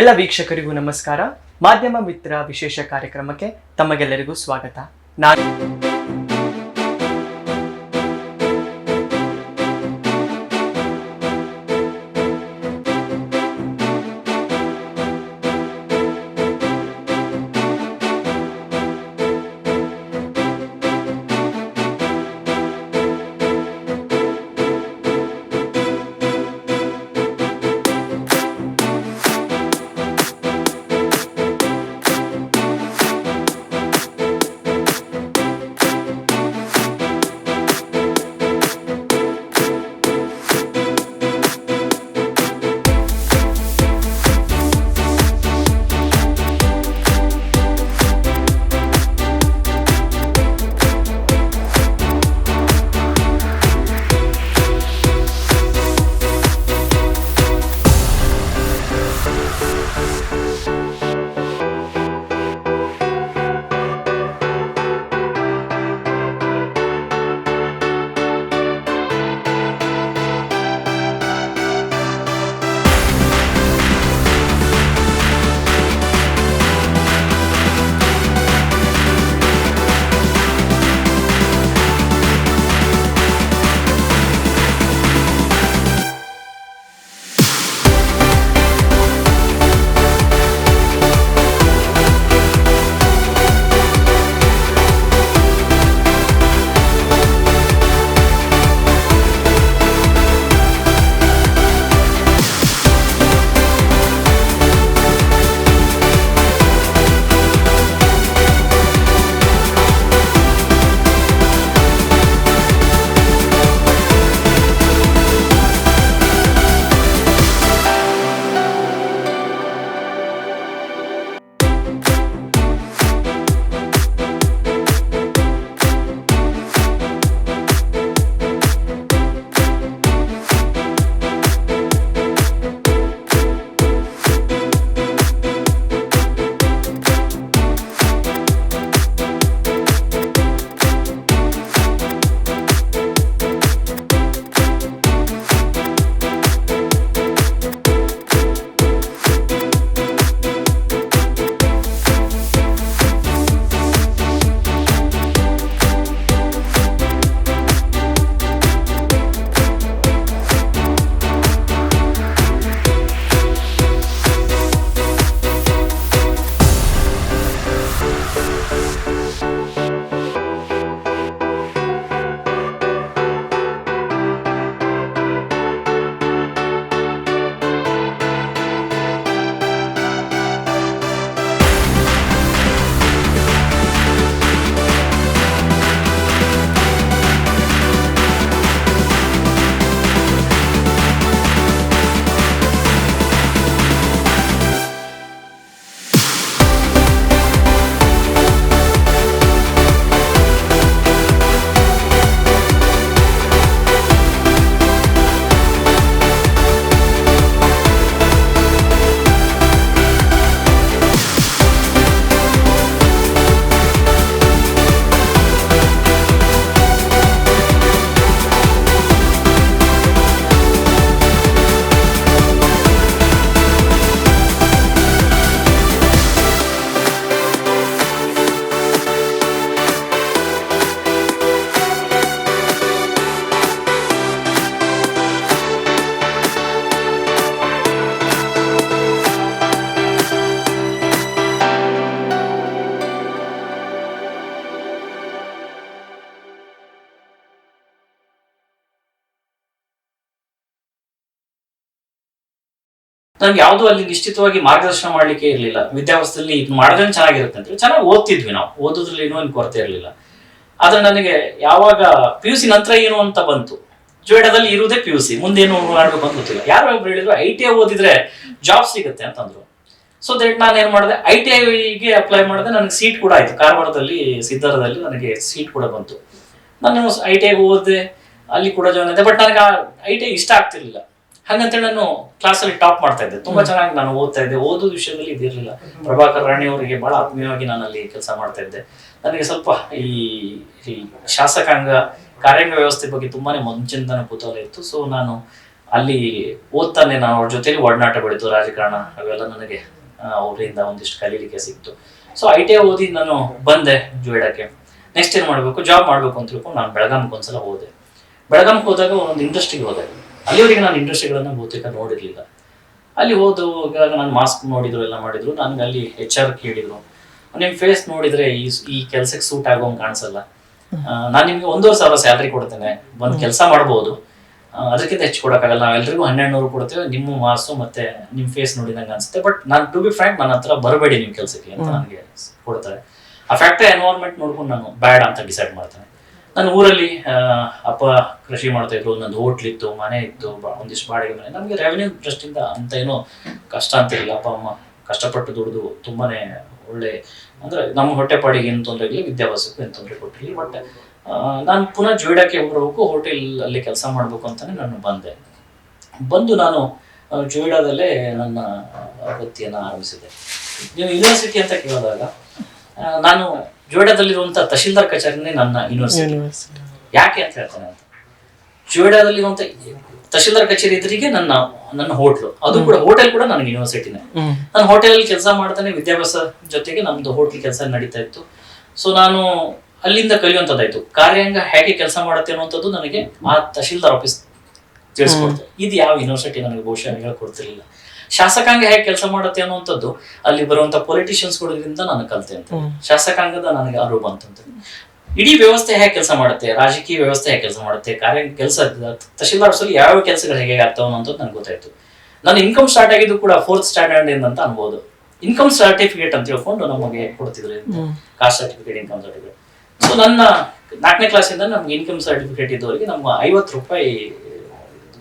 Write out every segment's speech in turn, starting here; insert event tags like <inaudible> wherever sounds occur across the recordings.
ಎಲ್ಲ ವೀಕ್ಷಕರಿಗೂ ನಮಸ್ಕಾರ. ಮಾಧ್ಯಮ ಮಿತ್ರ ವಿಶೇಷ ಕಾರ್ಯಕ್ರಮಕ್ಕೆ ತಮಗೆಲ್ಲರಿಗೂ ಸ್ವಾಗತ. ನಾನು ನಮ್ಗೆ ಯಾವ್ದು ಅಲ್ಲಿ ನಿಶ್ಚಿತವಾಗಿ ಮಾರ್ಗದರ್ಶನ ಮಾಡ್ಲಿಕ್ಕೆ ಇರಲಿಲ್ಲ. ವಿದ್ಯಾವಸ್ಥೆಯಲ್ಲಿ ಇದು ಮಾಡಿದ್ರೆ ಚೆನ್ನಾಗಿರುತ್ತೆ ಅಂತ ಚೆನ್ನಾಗಿ ಓದ್ತಿದ್ವಿ ನಾವು. ಓದೋದ್ರಲ್ಲಿ ಏನೋ ಕೊರತೆ ಇರಲಿಲ್ಲ. ಆದ್ರೆ ನನಗೆ ಯಾವಾಗ ಪಿ ಯು ಸಿ ನಂತರ ಏನು ಅಂತ ಬಂತು. ಜೋಡದಲ್ಲಿ ಇರುವುದೇ ಪಿ ಯು ಸಿ ಮುಂದೇನು ಮಾಡ್ಬೇಕು ಅಂತ ಗೊತ್ತಿಲ್ಲ. ಯಾರು ಹೇಳಿದ್ರು ಐ ಟಿ ಐ ಓದಿದ್ರೆ ಜಾಬ್ ಸಿಗುತ್ತೆ ಅಂತಂದ್ರು. ಸೊ ದಟ್ ನಾನು ಏನ್ ಮಾಡಿದೆ ಐ ಟಿ ಐಗೆ ಅಪ್ಲೈ ಮಾಡಿದೆ. ನನಗೆ ಸೀಟ್ ಕೂಡ ಆಯ್ತು. ಕಾರವಾರದಲ್ಲಿ, ಸಿದ್ಧಾರದಲ್ಲಿ ನನಗೆ ಸೀಟ್ ಕೂಡ ಬಂತು. ನಾನು ಐ ಟಿ ಐಗೆ ಓದಿದೆ. ಅಲ್ಲಿ ಕೂಡ ಜಾಯ್ನ್ ಆದೆ. ಬಟ್ ನನಗೆ ಐ ಟಿ ಐ ಇಷ್ಟ ಆಗ್ತಿರ್ಲಿಲ್ಲ. ಹಾಗಂತೇಳಿ ನಾನು ಕ್ಲಾಸಲ್ಲಿ ಟಾಪ್ ಮಾಡ್ತಾ ಇದ್ದೆ. ತುಂಬಾ ಚೆನ್ನಾಗಿ ನಾನು ಓದ್ತಾ ಇದ್ದೆ. ಓದೋ ವಿಷಯದಲ್ಲಿ ಇದಿರಲಿಲ್ಲ. ಪ್ರಭಾಕರ್ ರಾಣಿ ಅವರಿಗೆ ಬಹಳ ಆತ್ಮೀಯವಾಗಿ ನಾನು ಅಲ್ಲಿ ಕೆಲಸ ಮಾಡ್ತಾ ಇದ್ದೆ. ನನಗೆ ಸ್ವಲ್ಪ ಈ ಈ ಶಾಸಕಾಂಗ ಕಾರ್ಯಾಂಗ ವ್ಯವಸ್ಥೆ ಬಗ್ಗೆ ತುಂಬಾನೇ ಮುಂಚಿನ ಕುತೂಹಲ ಇತ್ತು. ಸೊ ನಾನು ಅಲ್ಲಿ ಓದ್ತಾನೆ ನಾನು ಅವ್ರ ಜೊತೆಲಿ ಒಡನಾಟ ಬೆಳೀತು ರಾಜಕಾರಣ ಅವೆಲ್ಲ ನನಗೆ ಅವರಿಂದ ಒಂದಿಷ್ಟು ಕಲೀಲಿಕ್ಕೆ ಸಿಕ್ತು. ಸೊ ಐ ಟಿ ಐ ಓದಿ ನಾನು ಬಂದೆ ಜೋಡಕ್ಕೆ ನೆಕ್ಸ್ಟ್ ಏನು ಮಾಡಬೇಕು? ಜಾಬ್ ಮಾಡಬೇಕು ಅಂತ ತಿಳ್ಕೊಂಡು ನಾನು ಬೆಳಗಾಂಗೆ ಒಂದ್ಸಲ ಹೋದೆ. ಬೆಳಗಾಂಗೆ ಹೋದಾಗ ಒಂದು ಇಂಡಸ್ಟ್ರಿಗೆ ಹೋದೆ. ಅಲ್ಲಿವರೆಗೆ ನಾನು ಇಂಡಸ್ಟ್ರಿಗಳನ್ನು ಬಹುತೇಕ ನೋಡಿರಲಿಲ್ಲ. ಅಲ್ಲಿ ಹೋದಾಗ ನಾನು ಮಾಸ್ಕ್ ನೋಡಿದ್ರು ಎಲ್ಲ ಮಾಡಿದ್ರು. ನನಗೆ ಅಲ್ಲಿ ಎಚ್ ಆರ್ ಕೇಳಿದ್ರು. ನಿಮ್ಮ ಫೇಸ್ ನೋಡಿದ್ರೆ ಈ ಈ ಕೆಲಸಕ್ಕೆ ಸೂಟ್ ಆಗೋಂಗೆ ಕಾಣಿಸಲ್ಲ. ನಾನು ನಿಮಗೆ ಒಂದೂವರೆ ಸಾವಿರ ಸ್ಯಾಲ್ರಿ ಕೊಡ್ತೇನೆ. ಬಂದು ಕೆಲಸ ಮಾಡ್ಬೋದು. ಅದಕ್ಕಿಂತ ಹೆಚ್ಚು ಕೊಡೋಕ್ಕಾಗಲ್ಲ. ನಾವು ಎಲ್ರಿಗೂ ಹನ್ನೆರಡು ನೂರು ಕೊಡ್ತೇವೆ. ನಿಮ್ಮ ಮಾರ್ಕ್ಸು ಮತ್ತೆ ನಿಮ್ಮ ಫೇಸ್ ನೋಡಿದಂಗೆ ಅನ್ಸುತ್ತೆ. ಬಟ್ ನಾನು ಟು ಬಿ ಫ್ರ್ಯಾಂಕ್ ನನ್ನ ಹತ್ರ ಬರಬೇಡಿ ನಿಮ್ಮ ಕೆಲಸಕ್ಕೆ ಅಂತ ನನಗೆ ಕೊಡ್ತಾರೆ. ಆ ಫ್ಯಾಕ್ಟ್ರಿ ಎನ್ವೈರ್ಮೆಂಟ್ ನೋಡ್ಕೊಂಡು ನಾನು ಬ್ಯಾಡ್ ಅಂತ ಡಿಸೈಡ್ ಮಾಡ್ತೇನೆ. ನನ್ನ ಊರಲ್ಲಿ ಅಪ್ಪ ಕೃಷಿ ಮಾಡ್ತಾ ಇದ್ರು, ನಂದು ಹೋಟ್ಲ್ ಇತ್ತು, ಮನೆ ಇತ್ತು ಒಂದಿಷ್ಟು ಬಾಡಿಗೆ ಮನೆ. ನಮಗೆ ರೆವೆನ್ಯೂ ದೃಷ್ಟಿಯಿಂದ ಅಂತ ಏನು ಕಷ್ಟ ಅಂತ ಇಲ್ಲ. ಅಪ್ಪ, ಅಮ್ಮ ಕಷ್ಟಪಟ್ಟು ದುಡಿದು ತುಂಬಾನೇ ಒಳ್ಳೆ, ಅಂದ್ರೆ ನಮ್ಮ ಹೊಟ್ಟೆಪಾಡಿಗೆ ಏನು ತೊಂದರೆ ಇಲ್ಲ, ವಿದ್ಯಾಭ್ಯಾಸಕ್ಕೂ ಏನು ತೊಂದರೆ ಕೊಟ್ಟಿಲ್ಲ. ಬಟ್ ನಾನು ಪುನಃ ಜೋಯ್ಡಾಕ್ಕೆ ಬರಬೇಕು ಹೋಟೆಲ್ ಅಲ್ಲಿ ಕೆಲಸ ಮಾಡಬೇಕು ಅಂತಾನೆ ನಾನು ಬಂದೆ. ಬಂದು ನಾನು ಜುವಿಡಾದಲ್ಲೇ ಜೋಯಿಡಾದಲ್ಲೇ ನನ್ನ ವೃತ್ತಿಯನ್ನು ಆರಂಭಿಸಿದೆ ನೀವು ಯೂನಿವರ್ಸಿಟಿ ಅಂತ ಕೇಳಿದಾಗ ನಾನು ಜೋಡದಲ್ಲಿರುವಂತ ತಹಶೀಲ್ದಾರ್ ಕಚೇರಿನೇ ನನ್ನ ಯೂನಿವರ್ಸಿಟಿ ಯಾಕೆ ಅಂತ ಹೇಳ್ತಾನೆ ಅಂತ. ಜೋಡದಲ್ಲಿರುವಂತ ತಹಶೀಲ್ದಾರ್ ಕಚೇರಿ ಎದುರಿಗೆ ನನ್ನ ನನ್ನ ಹೋಟ್ಲು. ಅದು ಕೂಡ ಹೋಟೆಲ್ ಕೂಡ ನನಗೆ ಯೂನಿವರ್ಸಿಟಿನೇ ನಾನು ಹೋಟೆಲ್ ಅಲ್ಲಿ ಕೆಲಸ ಮಾಡ್ತಾನೆ ವಿದ್ಯಾಭ್ಯಾಸ ಜೊತೆಗೆ ನಮ್ದು ಹೋಟೆಲ್ ಕೆಲಸ ನಡೀತಾ ಇತ್ತು. ಸೊ ನಾನು ಅಲ್ಲಿಂದ ಕಲಿಯುವಂಥದ್ದಾಯ್ತು ಕಾರ್ಯಾಂಗ ಹೇಗೆ ಕೆಲಸ ಮಾಡುತ್ತೆ ಅನ್ನುವಂಥದ್ದು ನನಗೆ ಆ ತಹಶೀಲ್ದಾರ್ ಆಫೀಸ್ ತಿಳಿಸ್ಕೊಡ್ತಾರೆ ಇದು ಯಾವ ಯೂನಿವರ್ಸಿಟಿ ನನಗೆ ಬಹುಶಃ ಹೇಳ್ಕೊಡ್ತಿರ್ಲಿಲ್ಲ. ಶಾಸಕಾಂಗ ಹೇಗೆ ಕೆಲಸ ಮಾಡುತ್ತೆ ಅನ್ನುವಂಥದ್ದು ಅಲ್ಲಿ ಬರುವಂತ ಪೊಲಿಟಿಷಿಯನ್ಸ್ಗಳಿಂದ ನಾನು ಕಲಿತೆ ಅಂತ. ಶಾಸಕಾಂಗದ ನನಗೆ ಅರಿವು ಅಂತ ಇಡೀ ವ್ಯವಸ್ಥೆ ಹೇಗೆ ಕೆಲಸ ಮಾಡುತ್ತೆ ರಾಜಕೀಯ ವ್ಯವಸ್ಥೆ ಹೇಗೆ ಕೆಲಸ ಮಾಡುತ್ತೆ ಕಾರ್ಯ ಕೆಲಸ ತಹಶೀಲ್ದಾರ್ ಯಾವ ಕೆಲಸಗಳು ಹೇಗೆ ಆಗ್ತಾವ ಅನ್ನೋದು ನನಗೆ ಗೊತ್ತಾಯ್ತು. ನಾನು ಇನ್ಕಮ್ ಸ್ಟಾರ್ಟ್ ಆಗಿದ್ದು ಕೂಡ ಫೋರ್ತ್ ಸ್ಟ್ಯಾಂಡರ್ಡ್ ಇಂದ ಅಂತ ಅನ್ಬೋದು. ಇನ್ಕಮ್ ಸರ್ಟಿಫಿಕೇಟ್ ಅಂತ ಹೇಳ್ಕೊಂಡು ನಮಗೆ ಕೊಡ್ತಿದ್ರು caste certificate income certificate so ನನ್ನ ನಾಲ್ಕನೇ ಕ್ಲಾಸಿಂದ ನಮ್ಗೆ ಇನ್ಕಮ್ ಸರ್ಟಿಫಿಕೇಟ್ ಇದ್ದವರಿಗೆ ನಮ್ಮ ಐವತ್ತು ರೂಪಾಯಿ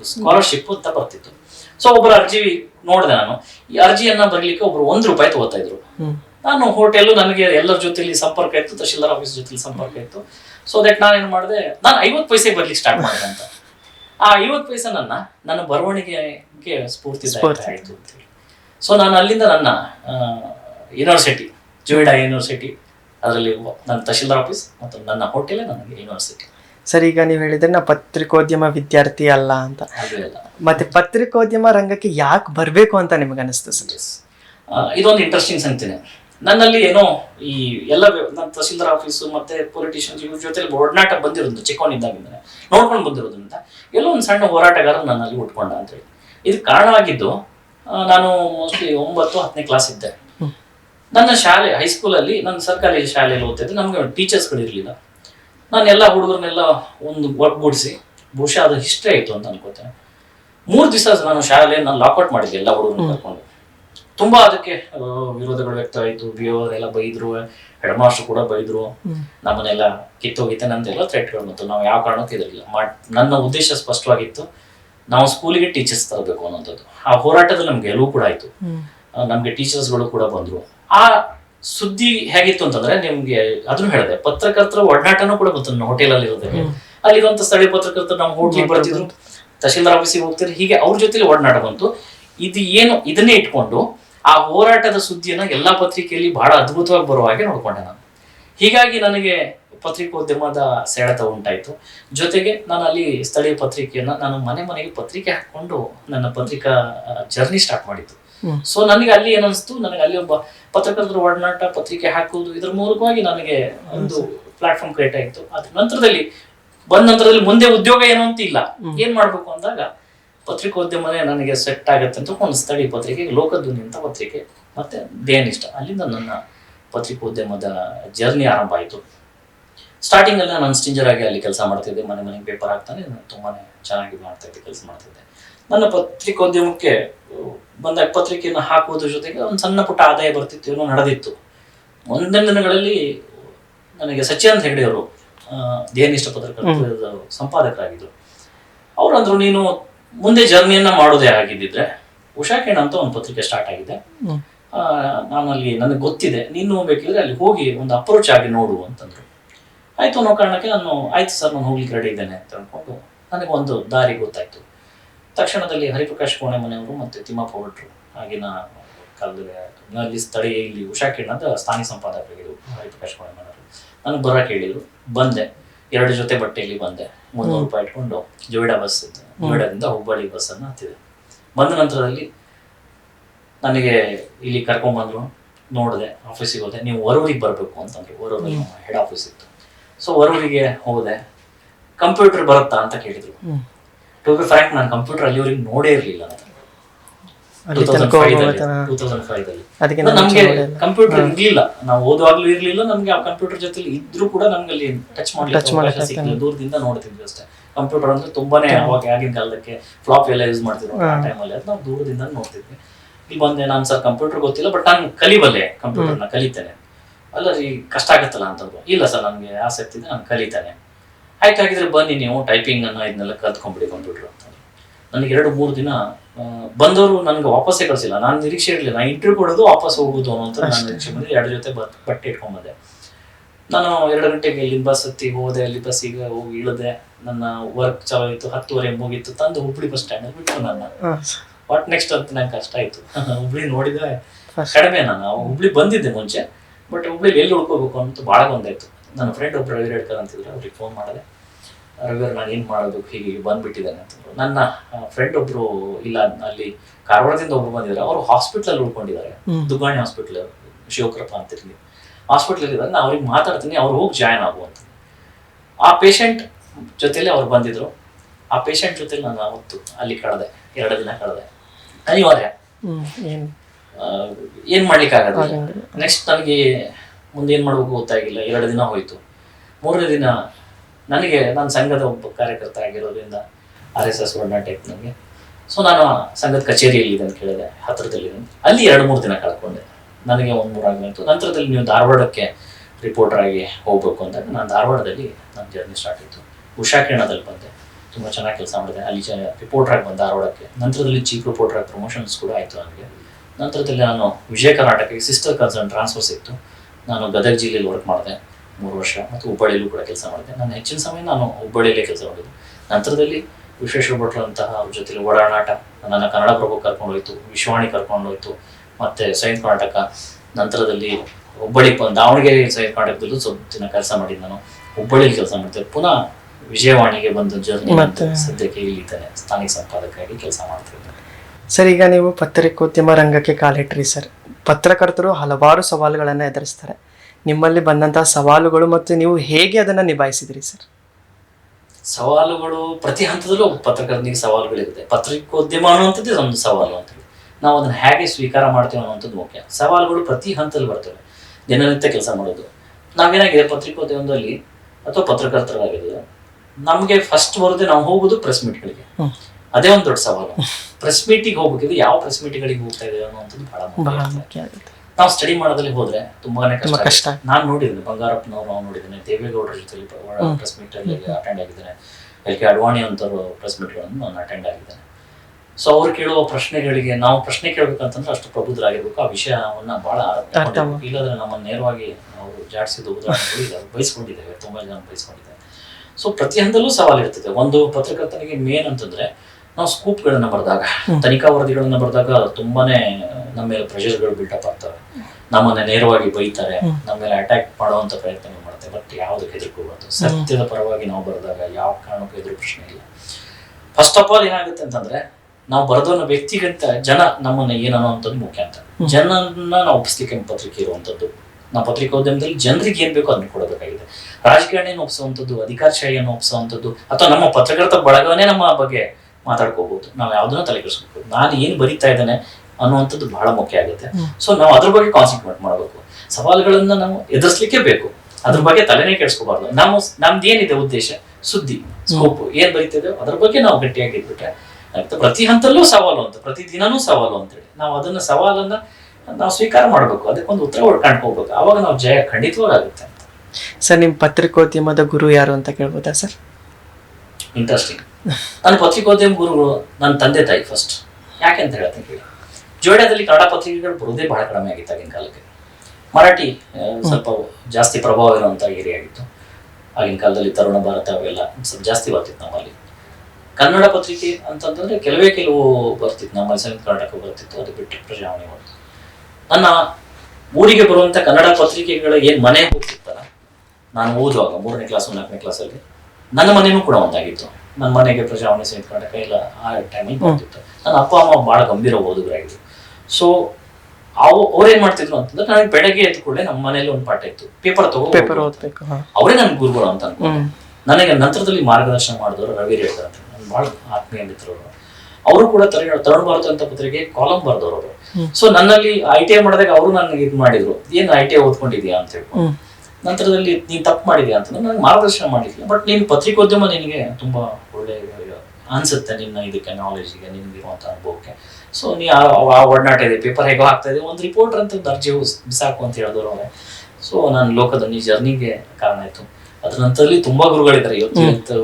ಸ್ಕಾಲರ್ಶಿಪ್ ಅಂತ ಬರ್ತಿತ್ತು. ಸೊ ಒಬ್ಬರ ಅರ್ಜಿ ನೋಡಿದೆ ನಾನು. ಈ ಅರ್ಜಿಯನ್ನ ಬರ್ಲಿಕ್ಕೆ ಒಬ್ರು ಒಂದು ರೂಪಾಯಿ ತಗೋತಾ ಇದ್ರು. ನಾನು ಹೋಟೆಲ್ ನನಗೆ ಎಲ್ಲರ ಜೊತೆಲಿ ಸಂಪರ್ಕ ಇತ್ತು ತಹಶೀಲ್ದಾರ್ ಆಫೀಸ್ ಜೊತೆಲಿ ಸಂಪರ್ಕ ಇತ್ತು. ಸೊ ದಟ್ ನಾನು ಏನು ಮಾಡಿದೆ ನಾನು ಐವತ್ತು ಪೈಸೆ ಬರ್ಲಿಕ್ಕೆ ಸ್ಟಾರ್ಟ್ ಮಾಡಿದೆ ಅಂತ. ಆ ಐವತ್ತು ಪೈಸೆ ನನ್ನ ನನ್ನ ಬರವಣಿಗೆಗೆ ಸ್ಫೂರ್ತಿ ಆಯಿತು ಸೊ ನಾನು ಅಲ್ಲಿಂದ ನನ್ನ ಯೂನಿವರ್ಸಿಟಿ ಜೋಯಿಡಾ ಯೂನಿವರ್ಸಿಟಿ ಅದರಲ್ಲಿ ನನ್ನ ತಹಶೀಲ್ದಾರ್ ಆಫೀಸ್ ಮತ್ತು ನನ್ನ ಹೋಟೆಲೇ ನನಗೆ ಯೂನಿವರ್ಸಿಟಿ ಸರ್ ಈಗ ನೀವು ಹೇಳಿದ್ರೆ ನಾ ಪತ್ರಿಕೋದ್ಯಮ ವಿದ್ಯಾರ್ಥಿ ಅಲ್ಲ ಅಂತ. ಮತ್ತೆ ಪತ್ರಿಕೋದ್ಯಮ ರಂಗಕ್ಕೆ ಯಾಕೆ ಬರಬೇಕು ಅಂತ ನಿಮಗೆ ಅನಿಸ್ತು ಸರ್. ಇದೊಂದು ಇಂಟ್ರೆಸ್ಟಿಂಗ್ ಸಂಗತಿನೇ ನನ್ನಲ್ಲಿ ಏನೋ ಈ ಎಲ್ಲ ನನ್ನ ತಹಸೀಲ್ದಾರ್ ಆಫೀಸು ಮತ್ತೆ ಪೊಲಿಟಿಷಿಯನ್ಸ್ ಇವ್ರ ಜೊತೆ ಒಡನಾಟ ಬಂದಿರೋದು ಚಿಕ್ಕವನಿದ್ದಾಗಿಂದ ನೋಡ್ಕೊಂಡು ಅಂತ. ಎಲ್ಲೋ ಒಂದು ಸಣ್ಣ ಹೋರಾಟಗಾರ ನನ್ನಲ್ಲಿ ಉಟ್ಕೊಂಡ ಅಂತೇಳಿ ಇದಕ್ಕೆ ಕಾರಣವಾಗಿದ್ದು ನಾನು ಮೋಸ್ಟ್ಲಿ ಒಂಬತ್ತು ಹತ್ತನೇ ಕ್ಲಾಸ್ ಇದ್ದೆ. ನನ್ನ ಶಾಲೆ ಹೈಸ್ಕೂಲಲ್ಲಿ ನನ್ನ ಸರ್ಕಾರಿ ಶಾಲೆಯಲ್ಲಿ ಓದ್ತಿದ್ದೆ ನಮಗೆ ಟೀಚರ್ಸ್ಗಳು ಇರಲಿಲ್ಲ. ನಾನು ಎಲ್ಲ ಹುಡುಗರನ್ನೆಲ್ಲ ಒಂದು ಒಟ್ಗೂಡಿಸಿ ಬಹುಶಃ ಅದು ಹಿಸ್ಟ್ರಿ ಆಯಿತು ಅಂತ ಅನ್ಕೋತೇನೆ. ಮೂರು ದಿವಸ ನಾನು ಶಾಲೆಯನ್ನು ಲಾಕೌಟ್ ಮಾಡಿದ್ದೆ ಎಲ್ಲ ಹುಡುಗರನ್ನ ಕರ್ಕೊಂಡು. ತುಂಬಾ ಅದಕ್ಕೆ ವಿರೋಧಗಳು ವ್ಯಕ್ತ ಆಯಿತು ಬಿ ಎಲ್ಲ ಬೈದ್ರು ಹೆಡ್ ಮಾಸ್ಟರ್ ಕೂಡ ಬೈದ್ರು. ನಮ್ಮನ್ನೆಲ್ಲ ಕಿತ್ತೋಗಿತ್ತೆ ಅಂತೆಲ್ಲ ಥ್ರೆಟ್ಗಳು ಮತ್ತು ನಾವು ಯಾವ ಕಾರಣಕ್ಕೂ ಇದಿರಲಿಲ್ಲ ಮಾಡ್ ನನ್ನ ಉದ್ದೇಶ ಸ್ಪಷ್ಟವಾಗಿತ್ತು ನಾವು ಸ್ಕೂಲಿಗೆ ಟೀಚರ್ಸ್ ತರಬೇಕು ಅನ್ನೋಂಥದ್ದು ಆ ಹೋರಾಟದಲ್ಲಿ ನಮ್ಗೆ ಗೆಲುವು ಕೂಡ ಆಯಿತು. ನಮಗೆ ನಮ್ಗೆ ಟೀಚರ್ಸ್ಗಳು ಕೂಡ ಬಂದ್ರು. ಆ ಸುದ್ದಿ ಹೇಗಿತ್ತು ಅಂತಂದ್ರೆ ನಿಮ್ಗೆ ಅದನ್ನು ಹೇಳಿದೆ ಪತ್ರಕರ್ತರ ಒಡನಾಟನೂ ಕೂಡ ಬಂತು ನನ್ನ ಹೋಟೆಲಲ್ಲಿ ಇರೋದಕ್ಕೆ ಅಲ್ಲಿರುವಂತ ಸ್ಥಳೀಯ ಪತ್ರಕರ್ತರು ನಮ್ಮ ಹೋಟ್ಲಿಗೆ ಬರ್ತಿದ್ರು ತಹಶೀಲ್ದಾರ್ ಆಫೀಸಿಗೆ ಹೋಗ್ತಿದ್ರು ಹೀಗೆ ಅವ್ರ ಜೊತೆಲಿ ಒಡನಾಟ ಬಂತು. ಇದು ಏನು ಇದನ್ನೇ ಇಟ್ಕೊಂಡು ಆ ಹೋರಾಟದ ಸುದ್ದಿಯನ್ನ ಎಲ್ಲಾ ಪತ್ರಿಕೆಯಲ್ಲಿ ಬಹಳ ಅದ್ಭುತವಾಗಿ ಬರುವ ಹಾಗೆ ನೋಡ್ಕೊಂಡೆ ನಾನು. ಹೀಗಾಗಿ ನನಗೆ ಪತ್ರಿಕೋದ್ಯಮದ ಸೆಳೆತ ಉಂಟಾಯಿತು. ಜೊತೆಗೆ ನಾನು ಅಲ್ಲಿ ಸ್ಥಳೀಯ ಪತ್ರಿಕೆಯನ್ನ ನಾನು ಮನೆ ಮನೆಗೆ ಪತ್ರಿಕೆ ಹಾಕೊಂಡು ನನ್ನ ಪತ್ರಿಕಾ ಜರ್ನಿ ಸ್ಟಾರ್ಟ್ ಮಾಡಿತ್ತು. ಸೊ ನನಗೆ ಅಲ್ಲಿ ಏನನ್ಸ್ತು ನನಗೆ ಅಲ್ಲಿ ಒಬ್ಬ ಪತ್ರಕರ್ತರ ಒಡನಾಟ ಪತ್ರಿಕೆ ಹಾಕುವುದು ಇದರ ಮೂಲಕವಾಗಿ ನನಗೆ ಒಂದು ಪ್ಲಾಟ್ಫಾರ್ಮ್ ಕ್ರಿಯೇಟ್ ಆಯಿತು. ಅದ್ರ ನಂತರದಲ್ಲಿ ಬಂದ ನಂತರದಲ್ಲಿ ಮುಂದೆ ಉದ್ಯೋಗ ಏನು ಅಂತ ಇಲ್ಲ. ಏನ್ ಮಾಡ್ಬೇಕು ಅಂದಾಗ ಪತ್ರಿಕೋದ್ಯಮನೇ ನನಗೆ ಸೆಟ್ ಆಗತ್ತೆ ಅಂತ ಒಂದು ಸ್ಥಳೀಯ ಪತ್ರಿಕೆ ಲೋಕಧ್ವನಿ ಅಂತ ಪತ್ರಿಕೆ ಮತ್ತೆ ದೇನಿಷ್ಟ ಅಲ್ಲಿಂದ ನನ್ನ ಪತ್ರಿಕೋದ್ಯಮದ ಜರ್ನಿ ಆರಂಭ ಆಯಿತು. ಸ್ಟಾರ್ಟಿಂಗ್ ಅಲ್ಲಿ ನಾನು ಸ್ಟಿಂಜರ್ ಆಗಿ ಅಲ್ಲಿ ಕೆಲಸ ಮಾಡ್ತಿದ್ದೆ ಮನೆ ಮನೆಗೆ ಪೇಪರ್ ಹಾಕ್ತಾನೆ ನಾನು ತುಂಬಾನೇ ಚೆನ್ನಾಗಿ ಮಾಡ್ತಾ ಇದ್ದೆ ಕೆಲಸ ಮಾಡ್ತಿದ್ದೆ ನನ್ನ ಪತ್ರಿಕೋದ್ಯಮಕ್ಕೆ ಬಂದಾಗ ಪತ್ರಿಕೆಯನ್ನು ಹಾಕುವುದ್ರ ಜೊತೆಗೆ ಒಂದು ಸಣ್ಣ ಪುಟ್ಟ ಆದಾಯ ಬರ್ತಿತ್ತು ಏನೋ ನಡೆದಿತ್ತು. ಮುಂದಿನ ದಿನಗಳಲ್ಲಿ ನನಗೆ ಸಚ್ಚಿದಾನಂದ ಹೆಗಡೆ ಅವರು ದೇನಿಷ್ಠ ಪತ್ರಕರ್ತರ ಸಂಪಾದಕರಾಗಿದ್ರು. ಅವರು ಅಂದ್ರು ನೀನು ಮುಂದೆ ಜರ್ನಿಯನ್ನ ಮಾಡೋದೇ ಆಗಿದ್ದಿದ್ರೆ ಉಷಾಕಿರಣ ಅಂತ ಒಂದು ಪತ್ರಿಕೆ ಸ್ಟಾರ್ಟ್ ಆಗಿದೆ. ನಾನು ಅಲ್ಲಿ ನನಗೆ ಗೊತ್ತಿದೆ ನೀನು ಬೇಕಿದ್ರೆ ಅಲ್ಲಿ ಹೋಗಿ ಒಂದು ಅಪ್ರೋಚ್ ಆಗಿ ನೋಡು ಅಂತಂದ್ರು. ಆಯ್ತು ಅನ್ನೋ ಕಾರಣಕ್ಕೆ ನಾನು ಆಯ್ತು ಸರ್ ನಾನು ಹೋಗ್ಲಿಕ್ಕೆ ರೆಡಿ ಇದ್ದೇನೆ ಅಂತ ಅನ್ಕೊಂಡು ನನಗೆ ಒಂದು ದಾರಿ ಗೊತ್ತಾಯ್ತು. ತಕ್ಷಣದಲ್ಲಿ ಹರಿಪ್ರಕಾಶ್ ಕೋಣೆ ಮನೆಯವರು ಮತ್ತೆ ತಿಮ್ಮಪ್ಪ ಭಟ್ರು ಆಗಿನ ಕಾಲದಲ್ಲಿ ಸ್ಥಳೀಯ ಇಲ್ಲಿ ಉಷಾ ಕಿರಣ ಅಂತ ಸ್ಥಾನಿಕ ಸಂಪಾದಕರಿದ್ರು ಹರಿಪ್ರಕಾಶ್ ಕೋಣೆ ಮನೆಯವರು ನನಗೆ ಬರಕ್ಕೆ ಹೇಳಿದ್ರು ಬಂದೆ. ಎರಡು ಜೊತೆ ಬಟ್ಟೆಯಲ್ಲಿ ಬಂದೆ. ಮುನ್ನೂರು ರೂಪಾಯಿ ಇಟ್ಕೊಂಡು ಜೋಯಿಡಾ ಬಸ್ ಇತ್ತು ಜೋಯಿಡಾದಿಂದ ಹುಬ್ಬಳ್ಳಿ ಬಸ್ಸನ್ನು ಹತ್ತಿದೆ. ಬಂದ ನಂತರದಲ್ಲಿ ನನಗೆ ಇಲ್ಲಿ ಕರ್ಕೊಂಡ್ಬಂದ್ರು ನೋಡಿದೆ ಆಫೀಸಿಗೆ ಹೋದೆ. ನೀವು ವರೂರಿಗೆ ಬರಬೇಕು ಅಂತಂದ್ರು. ವರೂರಲ್ಲಿ ಹೆಡ್ ಆಫೀಸ್ ಇತ್ತು. ಸೊ ವರೂರಿಗೆ ಹೋದೆ. ಕಂಪ್ಯೂಟರ್ ಬರುತ್ತಾ ಅಂತ ಕೇಳಿದ್ರು. ಟು ಬಿ ಫ್ರ್ಯಾಂಕ್ ನಾನು ಕಂಪ್ಯೂಟರ್ ಅಲ್ಲಿವರೆಗೆ ನೋಡೇ ಇರಲಿಲ್ಲ ನಮ್ಗೆ ಕಂಪ್ಯೂಟರ್ ಇರ್ಲಿಲ್ಲ. ನಾವು ಓದುವಾಗ್ಲೂ ಇರ್ಲಿಲ್ಲ ನಮ್ಗೆ ಆ ಕಂಪ್ಯೂಟರ್ ಜೊತೆಲಿ ಇದ್ರೂ ಕೂಡ ನಮ್ಗೆ ಅಲ್ಲಿ ಟಚ್ ಮಾಡ್ಲಿಕ್ಕೆ ಸಿಕ್ಕಿಲ್ಲ ದೂರದಿಂದ ನೋಡ್ತಿದ್ವಿ ಅಷ್ಟೇ. ಕಂಪ್ಯೂಟರ್ ಅಂದ್ರೆ ತುಂಬಾನೇ ಅವಾಗ ಆಗಿನ ಕಾಲಕ್ಕೆ ಫ್ಲಾಪ್ ಎಲ್ಲ ಯೂಸ್ ಮಾಡ್ತಿದ್ರು ಆ ಟೈಮಲ್ಲಿ ಅದು ನಾವು ದೂರದಿಂದ ನೋಡ್ತಿದ್ವಿ. ಇಲ್ಲಿ ಬಂದೆ ನಾನು ಸರ್ ಕಂಪ್ಯೂಟರ್ ಗೊತ್ತಿಲ್ಲ ಬಟ್ ನಾನು ಕಲಿಬಲ್ಲೆ ಕಂಪ್ಯೂಟರ್ನ ಕಲಿತೇನೆ. ಅಲ್ಲ ರೀ ಕಷ್ಟ ಆಗತ್ತಲ್ಲ ಅಂತಂದ್ರು ಇಲ್ಲ ಸರ್ ನನಗೆ ಆಸಕ್ತಿ ಇದೆ ನಾನು ಕಲಿತೇನೆ. ಆಯ್ತು ಹಾಗಿದ್ರೆ ಬನ್ನಿ ನೀವು ಟೈಪಿಂಗ್ ಅನ್ನ ಇದನ್ನೆಲ್ಲ ಕಲ್ತ್ಕೊಂಡ್ಬಿಡಿ ಕಂಪ್ಯೂಟರ್ ಅಂತ ನನಗೆ ಎರಡು ಮೂರು ದಿನ ಬಂದವರು ನನಗೆ ವಾಪಸ್ಸೇ ಕಳಿಸಿಲ್ಲ. ನಾನು ನಿರೀಕ್ಷೆ ಇರಲಿಲ್ಲ. ನಾನು ಇಂಟರ್ವ್ಯೂ ಕೊಡೋದು ವಾಪಸ್ ಹೋಗುದು ಅನ್ನೋ ನಾನು ನಿರೀಕ್ಷೆ ಮಾಡಿ ಎರಡು ಜೊತೆ ಬರ್ತ ಬಟ್ಟೆ ಇಟ್ಕೊಂಬಂದೆ. ನಾನು ಎರಡು ಗಂಟೆಗೆ ಇಲ್ಲಿ ಬಸ್ ಹತ್ತಿ ಹೋದೆ. ಅಲ್ಲಿ ಬಸ್ಸಿಗೆ ಹೋಗಿ ಇಳಿದೆ. ನನ್ನ ವರ್ಕ್ ಚಾಲೂ ಆಯಿತು ಹತ್ತುವರೆ ಮುಗೀತು. ತಂದು ಹುಬ್ಳಿ ಬಸ್ ಸ್ಟ್ಯಾಂಡ್ ಬಿಟ್ಟು ನನ್ನ. ವಾಟ್ ನೆಕ್ಸ್ಟ್ ಅಂತ ನಂಗೆ ಕಷ್ಟ ಆಯ್ತು. <laughs> ಹುಬ್ಳಿ ನೋಡಿದ್ರೆ. ಕಡಿಮೆ ನಾನು. ಹುಬ್ಳಿ ಬಂದಿದ್ದೆ ಮುಂಚೆ. ಬಟ್ ಹುಬ್ಳಿಲಿ ಎಲ್ಲಿ ಉಳ್ಕೋಬೇಕು ಅಂತ ಭಾಳ ಒಂದಾಯ್ತು ನನ್ನ ಫ್ರೆಂಡ್ ಒಬ್ಬರು ರವಿ ರೇಡ್ಕರ್ ಅಂತಿದ್ರು ಅವ್ರಿಗೆ ಫೋನ್ ಮಾಡಿದೆ. ರವಿಯವ್ರು ನಾನು ಏನು ಮಾಡೋದು ಹೀಗೆ ಬಂದುಬಿಟ್ಟಿದ್ದಾನೆ ಅಂತಂದರು ನನ್ನ ಫ್ರೆಂಡ್ ಒಬ್ರು ಇಲ್ಲ ಅಲ್ಲಿ ಕಾರವಾರದಿಂದ ಒಬ್ರು ಬಂದಿದ್ದಾರೆ. ಅವರು ಹಾಸ್ಪಿಟ್ಲಲ್ಲಿ ಉಳ್ಕೊಂಡಿದ್ದಾರೆ. ದುಬಾಣಿ ದುಗಾಣಿ ಹಾಸ್ಪಿಟ್ಲ್ ಶಿವಕೃಪ ಅಂತಿರ್ಲಿ ಹಾಸ್ಪಿಟ್ಲಲ್ಲಿ ಇದ್ದಾರೆ ನಾನು ಅವ್ರಿಗೆ ಮಾತಾಡ್ತೀನಿ ಅವ್ರು ಹೋಗಿ ಜಾಯ್ನ್ ಆಗು ಅಂತ. ಆ ಪೇಷಂಟ್ ಜೊತೆಯಲ್ಲಿ ಅವ್ರು ಬಂದಿದ್ರು. ಆ ಪೇಷಂಟ್ ಜೊತೆಲಿ ನಾನು ಅವತ್ತು ಅಲ್ಲಿ ಕಳೆದೆ ಎರಡು ದಿನ ಕಳೆದೆ. ಅನಿವಾರ್ಯ. ಏನು? ಮಾಡ್ಲಿಕ್ಕೆ ಆಗೋದಿಲ್ಲ ನೆಕ್ಸ್ಟ್ ನನಗೆ ಮುಂದೆ ಏನು ಮಾಡಬೇಕು ಗೊತ್ತಾಗಿಲ್ಲ. ಎರಡು ದಿನ ಹೋಯಿತು. ಮೂರನೇ ದಿನ ನನಗೆ ನಾನು ಸಂಘದ ಒಬ್ಬ ಕಾರ್ಯಕರ್ತ ಆಗಿರೋದ್ರಿಂದ ಆರ್ ಎಸ್ ಎಸ್ ಟೈಪ್ ನನಗೆ. ಸೊ ನಾನು ಸಂಘದ ಕಚೇರಿಯಲ್ಲಿ ಅಂತ ಕೇಳಿದೆ. ಹತ್ತಿರದಲ್ಲಿದೆ. ಅಲ್ಲಿ ಎರಡು ಮೂರು ದಿನ ಕಳ್ಕೊಂಡೆ. ನನಗೆ ಒಂದು ಮೂರಾಗಿ ಬಂತು. ನಂತರದಲ್ಲಿ ನೀವು ಧಾರವಾಡಕ್ಕೆ ರಿಪೋರ್ಟರ್ ಆಗಿ ಹೋಗ್ಬೇಕು ಅಂದಾಗ ನಾನು ಧಾರವಾಡದಲ್ಲಿ ನನ್ನ ಜರ್ನಿ ಸ್ಟಾರ್ಟ್ ಆಯಿತು. ಉಷಾ ಕಿರಣದಲ್ಲಿ ಬಂದೆ. ತುಂಬ ಚೆನ್ನಾಗಿ ಕೆಲಸ ಮಾಡಿದೆ. ಅಲ್ಲಿ ರಿಪೋರ್ಟರ್ ಆಗಿ ಬಂದೆ ಧಾರವಾಡಕ್ಕೆ. ನಂತರದಲ್ಲಿ ಚೀಫ್ ರಿಪೋರ್ಟರ್ ಆಗಿ ಪ್ರಮೋಷನ್ಸ್ ಕೂಡ ಆಯಿತು ನನಗೆ. ನಂತರದಲ್ಲಿ ನಾನು ವಿಜಯ ಕರ್ನಾಟಕಕ್ಕೆ ಸಿಸ್ಟರ್ ಕನ್ಸರ್ನ್ ಟ್ರಾನ್ಸ್ಫರ್ ಸಿಕ್ತು. ನಾನು ಗದಗ ಜಿಲ್ಲೆಯಲ್ಲಿ ವರ್ಕ್ ಮಾಡಿದೆ ಮೂರು ವರ್ಷ. ಮತ್ತು ಹುಬ್ಬಳ್ಳಿಯಲ್ಲೂ ಕೂಡ ಕೆಲಸ ಮಾಡಿದೆ. ನಾನು ಹೆಚ್ಚಿನ ಸಮಯ ನಾನು ಹುಬ್ಬಳ್ಳಿಯಲ್ಲೇ ಕೆಲಸ ಮಾಡಿದ್ದು. ನಂತರದಲ್ಲಿ ವಿಶ್ವೇಶ್ವರ ಭಟ್ರಂತಹ ಅವ್ರ ಜೊತೆಲಿ ಒಡನಾಟ ನನ್ನ ಕನ್ನಡ ಪ್ರಭು ಕರ್ಕೊಂಡೋಯ್ತು ವಿಶ್ವಾಣಿ ಕರ್ಕೊಂಡೋಯ್ತು ಮತ್ತೆ ಸೈನ್ ಕರ್ನಾಟಕ. ನಂತರದಲ್ಲಿ ಹುಬ್ಬಳ್ಳಿ ದಾವಣಗೆರೆ ಸೈನ್ ಕರ್ನಾಟಕದಲ್ಲೂ ಸ್ವಲ್ಪ ದಿನ ಕೆಲಸ ಮಾಡಿದ್ದು ನಾನು. ಹುಬ್ಬಳ್ಳಿಯಲ್ಲಿ ಕೆಲಸ ಮಾಡ್ತೇವೆ ಪುನಃ ವಿಜಯವಾಣಿಗೆ ಬಂದು ಜರ್ನಿ ಮತ್ತೆ? ಸದ್ಯಕ್ಕೆ ಇಲ್ಲಿದ್ದೇನೆ. ಸ್ಥಾನಿಕ ಸಂಪಾದಕರಾಗಿ ಕೆಲಸ ಮಾಡ್ತಿದ್ದೇನೆ. ಸರ್ ಈಗ ನೀವು ಪತ್ರಿಕೋದ್ಯಮ ರಂಗಕ್ಕೆ ಕಾಲಿಟ್ರಿ ಸರ್. ಪತ್ರಕರ್ತರು ಹಲವಾರು ಸವಾಲುಗಳನ್ನು ಎದುರಿಸ್ತಾರೆ. ನಿಮ್ಮಲ್ಲಿ ಬಂದಂತಹ ಸವಾಲುಗಳು ಮತ್ತು ನೀವು ಹೇಗೆ ಅದನ್ನು ನಿಭಾಯಿಸಿದ್ರಿ ಸರ್? ಸವಾಲುಗಳು ಪ್ರತಿ ಹಂತದಲ್ಲೂ ಪತ್ರಕರ್ತನಿಗೆ ಸವಾಲುಗಳಿರುತ್ತೆ. ಪತ್ರಿಕೋದ್ಯಮ ಅನ್ನುವಂಥದ್ದೇ ಒಂದು ಸವಾಲು ಅಂತ ಹೇಳಿ. ನಾವು ಅದನ್ನು ಹೇಗೆ ಸ್ವೀಕಾರ ಮಾಡ್ತೇವೆ ಅನ್ನುವಂಥದ್ದು ಮುಖ್ಯ. ಸವಾಲುಗಳು ಪ್ರತಿ ಹಂತದಲ್ಲಿ ಬರ್ತವೆ. ದಿನನಿತ್ಯ ಕೆಲಸ ಮಾಡೋದು. ನಾವೇನಾಗಿದೆ ಪತ್ರಿಕೋದ್ಯಮದಲ್ಲಿ ಅಥವಾ ಪತ್ರಕರ್ತರಾಗಿರೋದು ನಮಗೆ ಫಸ್ಟ್ ಬರೋದೇ ನಾವು ಹೋಗೋದು ಪ್ರೆಸ್ ಮೀಟ್ಗಳಿಗೆ. ಅದೇ ಒಂದು ದೊಡ್ಡ ಸವಾಲು. ಪ್ರೆಸ್ ಮೀಟಿಗೆ ಹೋಗ್ಬೇಕಿದ್ರೆ ಯಾವ ಪ್ರೆಸ್ ಮೀಟಿಗಳಿಗೆ ಹೋಗ್ತಾ ಇದೆ ಅನ್ನೋದು ಬಹಳ ಮುಖ್ಯ ನಾವು ಸ್ಟಡಿ ಮಾಡೋದಲ್ಲಿ ಹೋದ್ರೆ ತುಂಬಾನೇ ತುಂಬಾ ಕಷ್ಟ. ನಾನು ನೋಡಿದ್ದೇನೆ ಬಂಗಾರಪ್ಪನವ್ರು ನಾವು ನೋಡಿದ್ದೇನೆ ದೇವೇಗೌಡರ ಜೊತೆ ಪ್ರೆಸ್ ಮೀಟ್ ಅಲ್ಲಿ ಅಟೆಂಡ್ ಆಗಿದ್ದೇನೆ ಎಲ್ ಕೆ ಅಡ್ವಾಣಿ ಅಂತವ್ರು ಪ್ರೆಸ್ ಮೀಟ್ಗಳನ್ನು ನಾನು ಅಟೆಂಡ್ ಆಗಿದ್ದೇನೆ. ಸೊ ಅವ್ರು ಕೇಳುವ ಪ್ರಶ್ನೆಗಳಿಗೆ ನಾವು ಪ್ರಶ್ನೆ ಕೇಳ್ಬೇಕಂತಂದ್ರೆ ಅಷ್ಟು ಪ್ರಬುದ್ಧರಾಗಿರ್ಬೇಕು. ಆ ವಿಷಯವನ್ನ ಬಹಳ ಇಲ್ಲದ್ರೆ ನಮ್ಮನ್ನು ನೇರವಾಗಿ ನಾವು ಜಾಡಿಸಿದ ಉದಾಹರಣೆಗಳು ಇದಾವೆ ಬಯಸ್ಕೊಂಡಿದ್ದೇವೆ. ತುಂಬಾ ಜನ ಬಯಸ್ಕೊಂಡಿದ್ದೇವೆ ಸೊ ಪ್ರತಿ ಹಂತದಲ್ಲೂ ಸವಾಲು ಇರ್ತದೆ. ಒಂದು ಪತ್ರಕರ್ತನಿಗೆ ಮೇನ್ ಅಂತಂದ್ರೆ ನಾವು ಸ್ಕೂಪ್ಗಳನ್ನ ಬರೆದಾಗ ತನಿಖಾ ವರದಿಗಳನ್ನ ಬರೆದಾಗ ತುಂಬಾನೇ ನಮ್ಮ ಮೇಲೆ ಪ್ರೆಷರ್ಗಳು ಬಿಲ್ಟಪ್ ಆಗ್ತವೆ. ನಮ್ಮನ್ನ ನೇರವಾಗಿ ಬೈತಾರೆ ನಮ್ಮ ಮೇಲೆ ಅಟ್ಯಾಕ್ ಮಾಡುವಂತ ಪ್ರಯತ್ನ ಮಾಡುತ್ತೆ. ಬಟ್ ಯಾವುದಕ್ಕೆ ಹೆದರ್ಕೋಬಾರ್ದು ಸತ್ಯದ ಪರವಾಗಿ ನಾವು ಬರೆದಾಗ ಯಾವ ಕಾರಣಕ್ಕೂ ಎದುರು ಪ್ರಶ್ನೆ ಇಲ್ಲ. ಫಸ್ಟ್ ಆಫ್ ಆಲ್ ಏನಾಗುತ್ತೆ ಅಂತಂದ್ರೆ ನಾವು ಬರೆದವನ್ನ ವ್ಯಕ್ತಿಗಿಂತ ಜನ ನಮ್ಮನ್ನ ಏನೋ ಅಂತದ್ದು ಮುಖ್ಯ ಅಂತ. ಜನನ್ನ ನಾವು ಒಪ್ಪಿಸ್ಲಿಕ್ಕೆ ಪತ್ರಿಕೆ ಇರುವಂತದ್ದು ನಾವು ಪತ್ರಿಕೋದ್ಯಮದಲ್ಲಿ ಜನರಿಗೆ ಏನ್ ಬೇಕೋ ಅದನ್ನ ಕೊಡಬೇಕಾಗಿದೆ. ರಾಜಕಾರಣಿಯನ್ನು ಒಪ್ಪಿಸುವಂಥದ್ದು ಅಧಿಕಾರಶಾಹಿಯನ್ನು ಒಪ್ಪಿಸುವಂಥದ್ದು ಅಥವಾ ನಮ್ಮ ಪತ್ರಕರ್ತ ಬಳಗವನ್ನೇ ನಮ್ಮ ಬಗ್ಗೆ ಮಾತಾಡ್ಕೋಬಹುದು ನಾವು ಯಾವ್ದನ್ನ ತಲೆ ಕೆಡಿಸ್ಕೋಬಹುದು ನಾನು ಏನು ಬರೀತಾ ಇದ್ದೇನೆ ಅನ್ನುವಂಥದ್ದು ಬಹಳ ಮುಖ್ಯ ಆಗುತ್ತೆ. ಸೊ ನಾವು ಅದ್ರ ಬಗ್ಗೆ ಕಾನ್ಸಂಟ್ರೇಟ್ ಮಾಡಬೇಕು. ಸವಾಲುಗಳನ್ನ ನಾವು ಎದುರಿಸ್ಲಿಕ್ಕೆ ಬೇಕು. ಅದ್ರ ಬಗ್ಗೆ ತಲೆನೇ ಕೆಡಿಸ್ಕೋಬಾರ್ದು. ನಾವು ನಮ್ದು ಏನಿದೆ ಉದ್ದೇಶ? ಸುದ್ದಿ ಸ್ಕೋಪ್ ಏನ್ ಬರೀತಿದ್ದೇವೆ ಅದ್ರ ಬಗ್ಗೆ ನಾವು ಗಟ್ಟಿಯಾಗಿ ಇದ್ಬಿಟ್ರೆ ಆಯ್ತು ಪ್ರತಿ ಹಂತಲ್ಲೂ ಸವಾಲು ಅಂತ ಪ್ರತಿ ದಿನನೂ ಸವಾಲು ಅಂತೇಳಿ ನಾವು ಅದನ್ನ ಸವಾಲನ್ನ ನಾವು ಸ್ವೀಕಾರ ಮಾಡಬೇಕು. ಅದಕ್ಕೊಂದು ಉತ್ತರ ಕಂಡ್ಕೋಬೇಕು ಅವಾಗ ನಾವು ಜಯ ಖಂಡಿತವಾಗುತ್ತೆ ಸರ್ ನಿಮ್ಮ ಪತ್ರಿಕೋದ್ಯಮದ ಗುರು ಯಾರು ಅಂತ ಕೇಳ್ಬೋದಾ ಸರ್? ಇಂಟ್ರೆಸ್ಟಿಂಗ್ ನನ್ನ ಪತ್ರಿಕೋದ್ಯಮ ಗುರುಗಳು, ನನ್ನ ತಂದೆ ತಾಯಿ ಫಸ್ಟ್ ಯಾಕೆ ಅಂತ ಹೇಳ್ತೀನಿ ಕೇಳಿ ಜೋಡ್ಯಾದಲ್ಲಿ ಕನ್ನಡ ಪತ್ರಿಕೆಗಳು ಬರೋದೇ ಬಹಳ ಕಡಿಮೆ ಆಗಿತ್ತು ಆಗಿನ ಕಾಲಕ್ಕೆ. ಮರಾಠಿ ಸ್ವಲ್ಪ ಜಾಸ್ತಿ ಪ್ರಭಾವ ಇರುವಂಥ ಏರಿಯಾ ಆಗಿತ್ತು. ಆಗಿನ ಕಾಲದಲ್ಲಿ ತರುಣ ಭಾರತ ಅವೆಲ್ಲ ಸ್ವಲ್ಪ ಜಾಸ್ತಿ ಬರ್ತಿತ್ತು ನಮ್ಮಲ್ಲಿ. ಕನ್ನಡ ಪತ್ರಿಕೆ ಅಂತಂತಂದ್ರೆ ಕೆಲವೇ ಕೆಲವು ಬರ್ತಿತ್ತು. ನಮ್ಮ ಸಂಯುಕ್ತ ಕರ್ನಾಟಕ ಬರ್ತಿತ್ತು. ಅದು ಬಿಟ್ಟು ಪ್ರಜಾವಾಣಿ ಬರ್ತಿತ್ತು ನನ್ನ ಊರಿಗೆ ಬರುವಂಥ ಕನ್ನಡ ಪತ್ರಿಕೆಗಳ ಏನು ಮನೆ ಹೋಗ್ತಿತ್ತಲ್ಲ ನಾನು ಓದುವಾಗ ಮೂರನೇ ಕ್ಲಾಸ್ ನಾಲ್ಕನೇ ಕ್ಲಾಸಲ್ಲಿ ನನ್ನ ಮನೆಯೂ ಕೂಡ ಒಂದಾಗಿತ್ತು. ನನ್ನ ಮನೆಗೆ ಪ್ರಜಾವಾಣಿ ಸಹಿತ ಕರ್ನಾಟಕ ಇಲ್ಲ ಆ ಟೈಮಲ್ಲಿ ಬರ್ತಿತ್ತು. ನನ್ನ ಅಪ್ಪ ಅಮ್ಮ ಭಾಳ ಗಂಭೀರ ಓದುಗರಾಗಿದ್ರು. ಸೊ ಅವು ಅವ್ರೇನ್ ಮಾಡ್ತಿದ್ರು ಅಂತಂದ್ರೆ ನನಗೆ ಬೆಳಗ್ಗೆ ಎದ್ದ ಕೂಡಲೇ ನಮ್ಮ ಮನೇಲಿ ಒಂದು ಪಾಠ ಇತ್ತು. ಪೇಪರ್ ತಗೋ ಪೇಪರ್ ಓದ್ಬೇಕು ಅವರೇ ನನ್ನ ಗುರುಗಳು ಅಂತ ಅನ್ಕೊಂಡೆ. ನನಗೆ ನಂತರದಲ್ಲಿ ಮಾರ್ಗದರ್ಶನ ಮಾಡಿದವರು ರವಿ ರೇಖರ್ ಅಂತ. ನನ್ನ ಭಾಳ ಆತ್ಮೀಯ ಮಿತ್ರರು ಅವರು. ಕೂಡ ತರುಣ ತರುಣ ಭಾರತ ಅಂತ ಪತ್ರಿಕೆ ಕಾಲಂ ಬರೆದವರು ಅವರು. ಸೊ ನನ್ನಲ್ಲಿ ಐ ಟಿ ಐ ಮಾಡಿದಾಗ ಅವರು ನನಗೆ ಇದು ಮಾಡಿದ್ರು. ಏನು ಐ ಟಿ ಐ ಓದ್ಕೊಂಡಿದ್ಯಾ ಅಂತ ಹೇಳ್ಕೊಂಡು. ನಂತರದಲ್ಲಿ ನೀನು ತಪ್ಪು ಮಾಡಿದ್ಯಾ ಅಂತ ನನಗೆ ಮಾರ್ಗದರ್ಶನ ಮಾಡಿದ್ಯಾ? ಬಟ್ ನೀನು ಪತ್ರಿಕೋದ್ಯಮ ನಿನಗೆ ತುಂಬಾ ಒಳ್ಳೆ ಅನ್ಸುತ್ತೆ ನಿನ್ನ ಇದಕ್ಕೆ ನಾಲೆಜ್ಗೆ ನಿನ್ಗೆ ಇರುವಂತ ಅನುಭವಕ್ಕೆ. ಸೊ ನೀ ಆ ಒಡನಾಟ ಇದೆ ಪೇಪರ್ ಹೇಗೋ ಆಗ್ತಾ ಇದೆ ಒಂದು ರಿಪೋರ್ಟರ್ ಅಂತ ದರ್ಜೆ ಬಿಸಾಕು ಅಂತ ಹೇಳಿದ್ರು ಅವರೇ. ಸೊ ನಾನು ಲೋಕದ ಈ ಜರ್ನಿಗೆ ಕಾರಣ ಆಯ್ತು. ಅದ್ರ ನಂತರದಲ್ಲಿ ತುಂಬಾ ಗುರುಗಳಿದ್ದಾರೆ. ಇವತ್ತು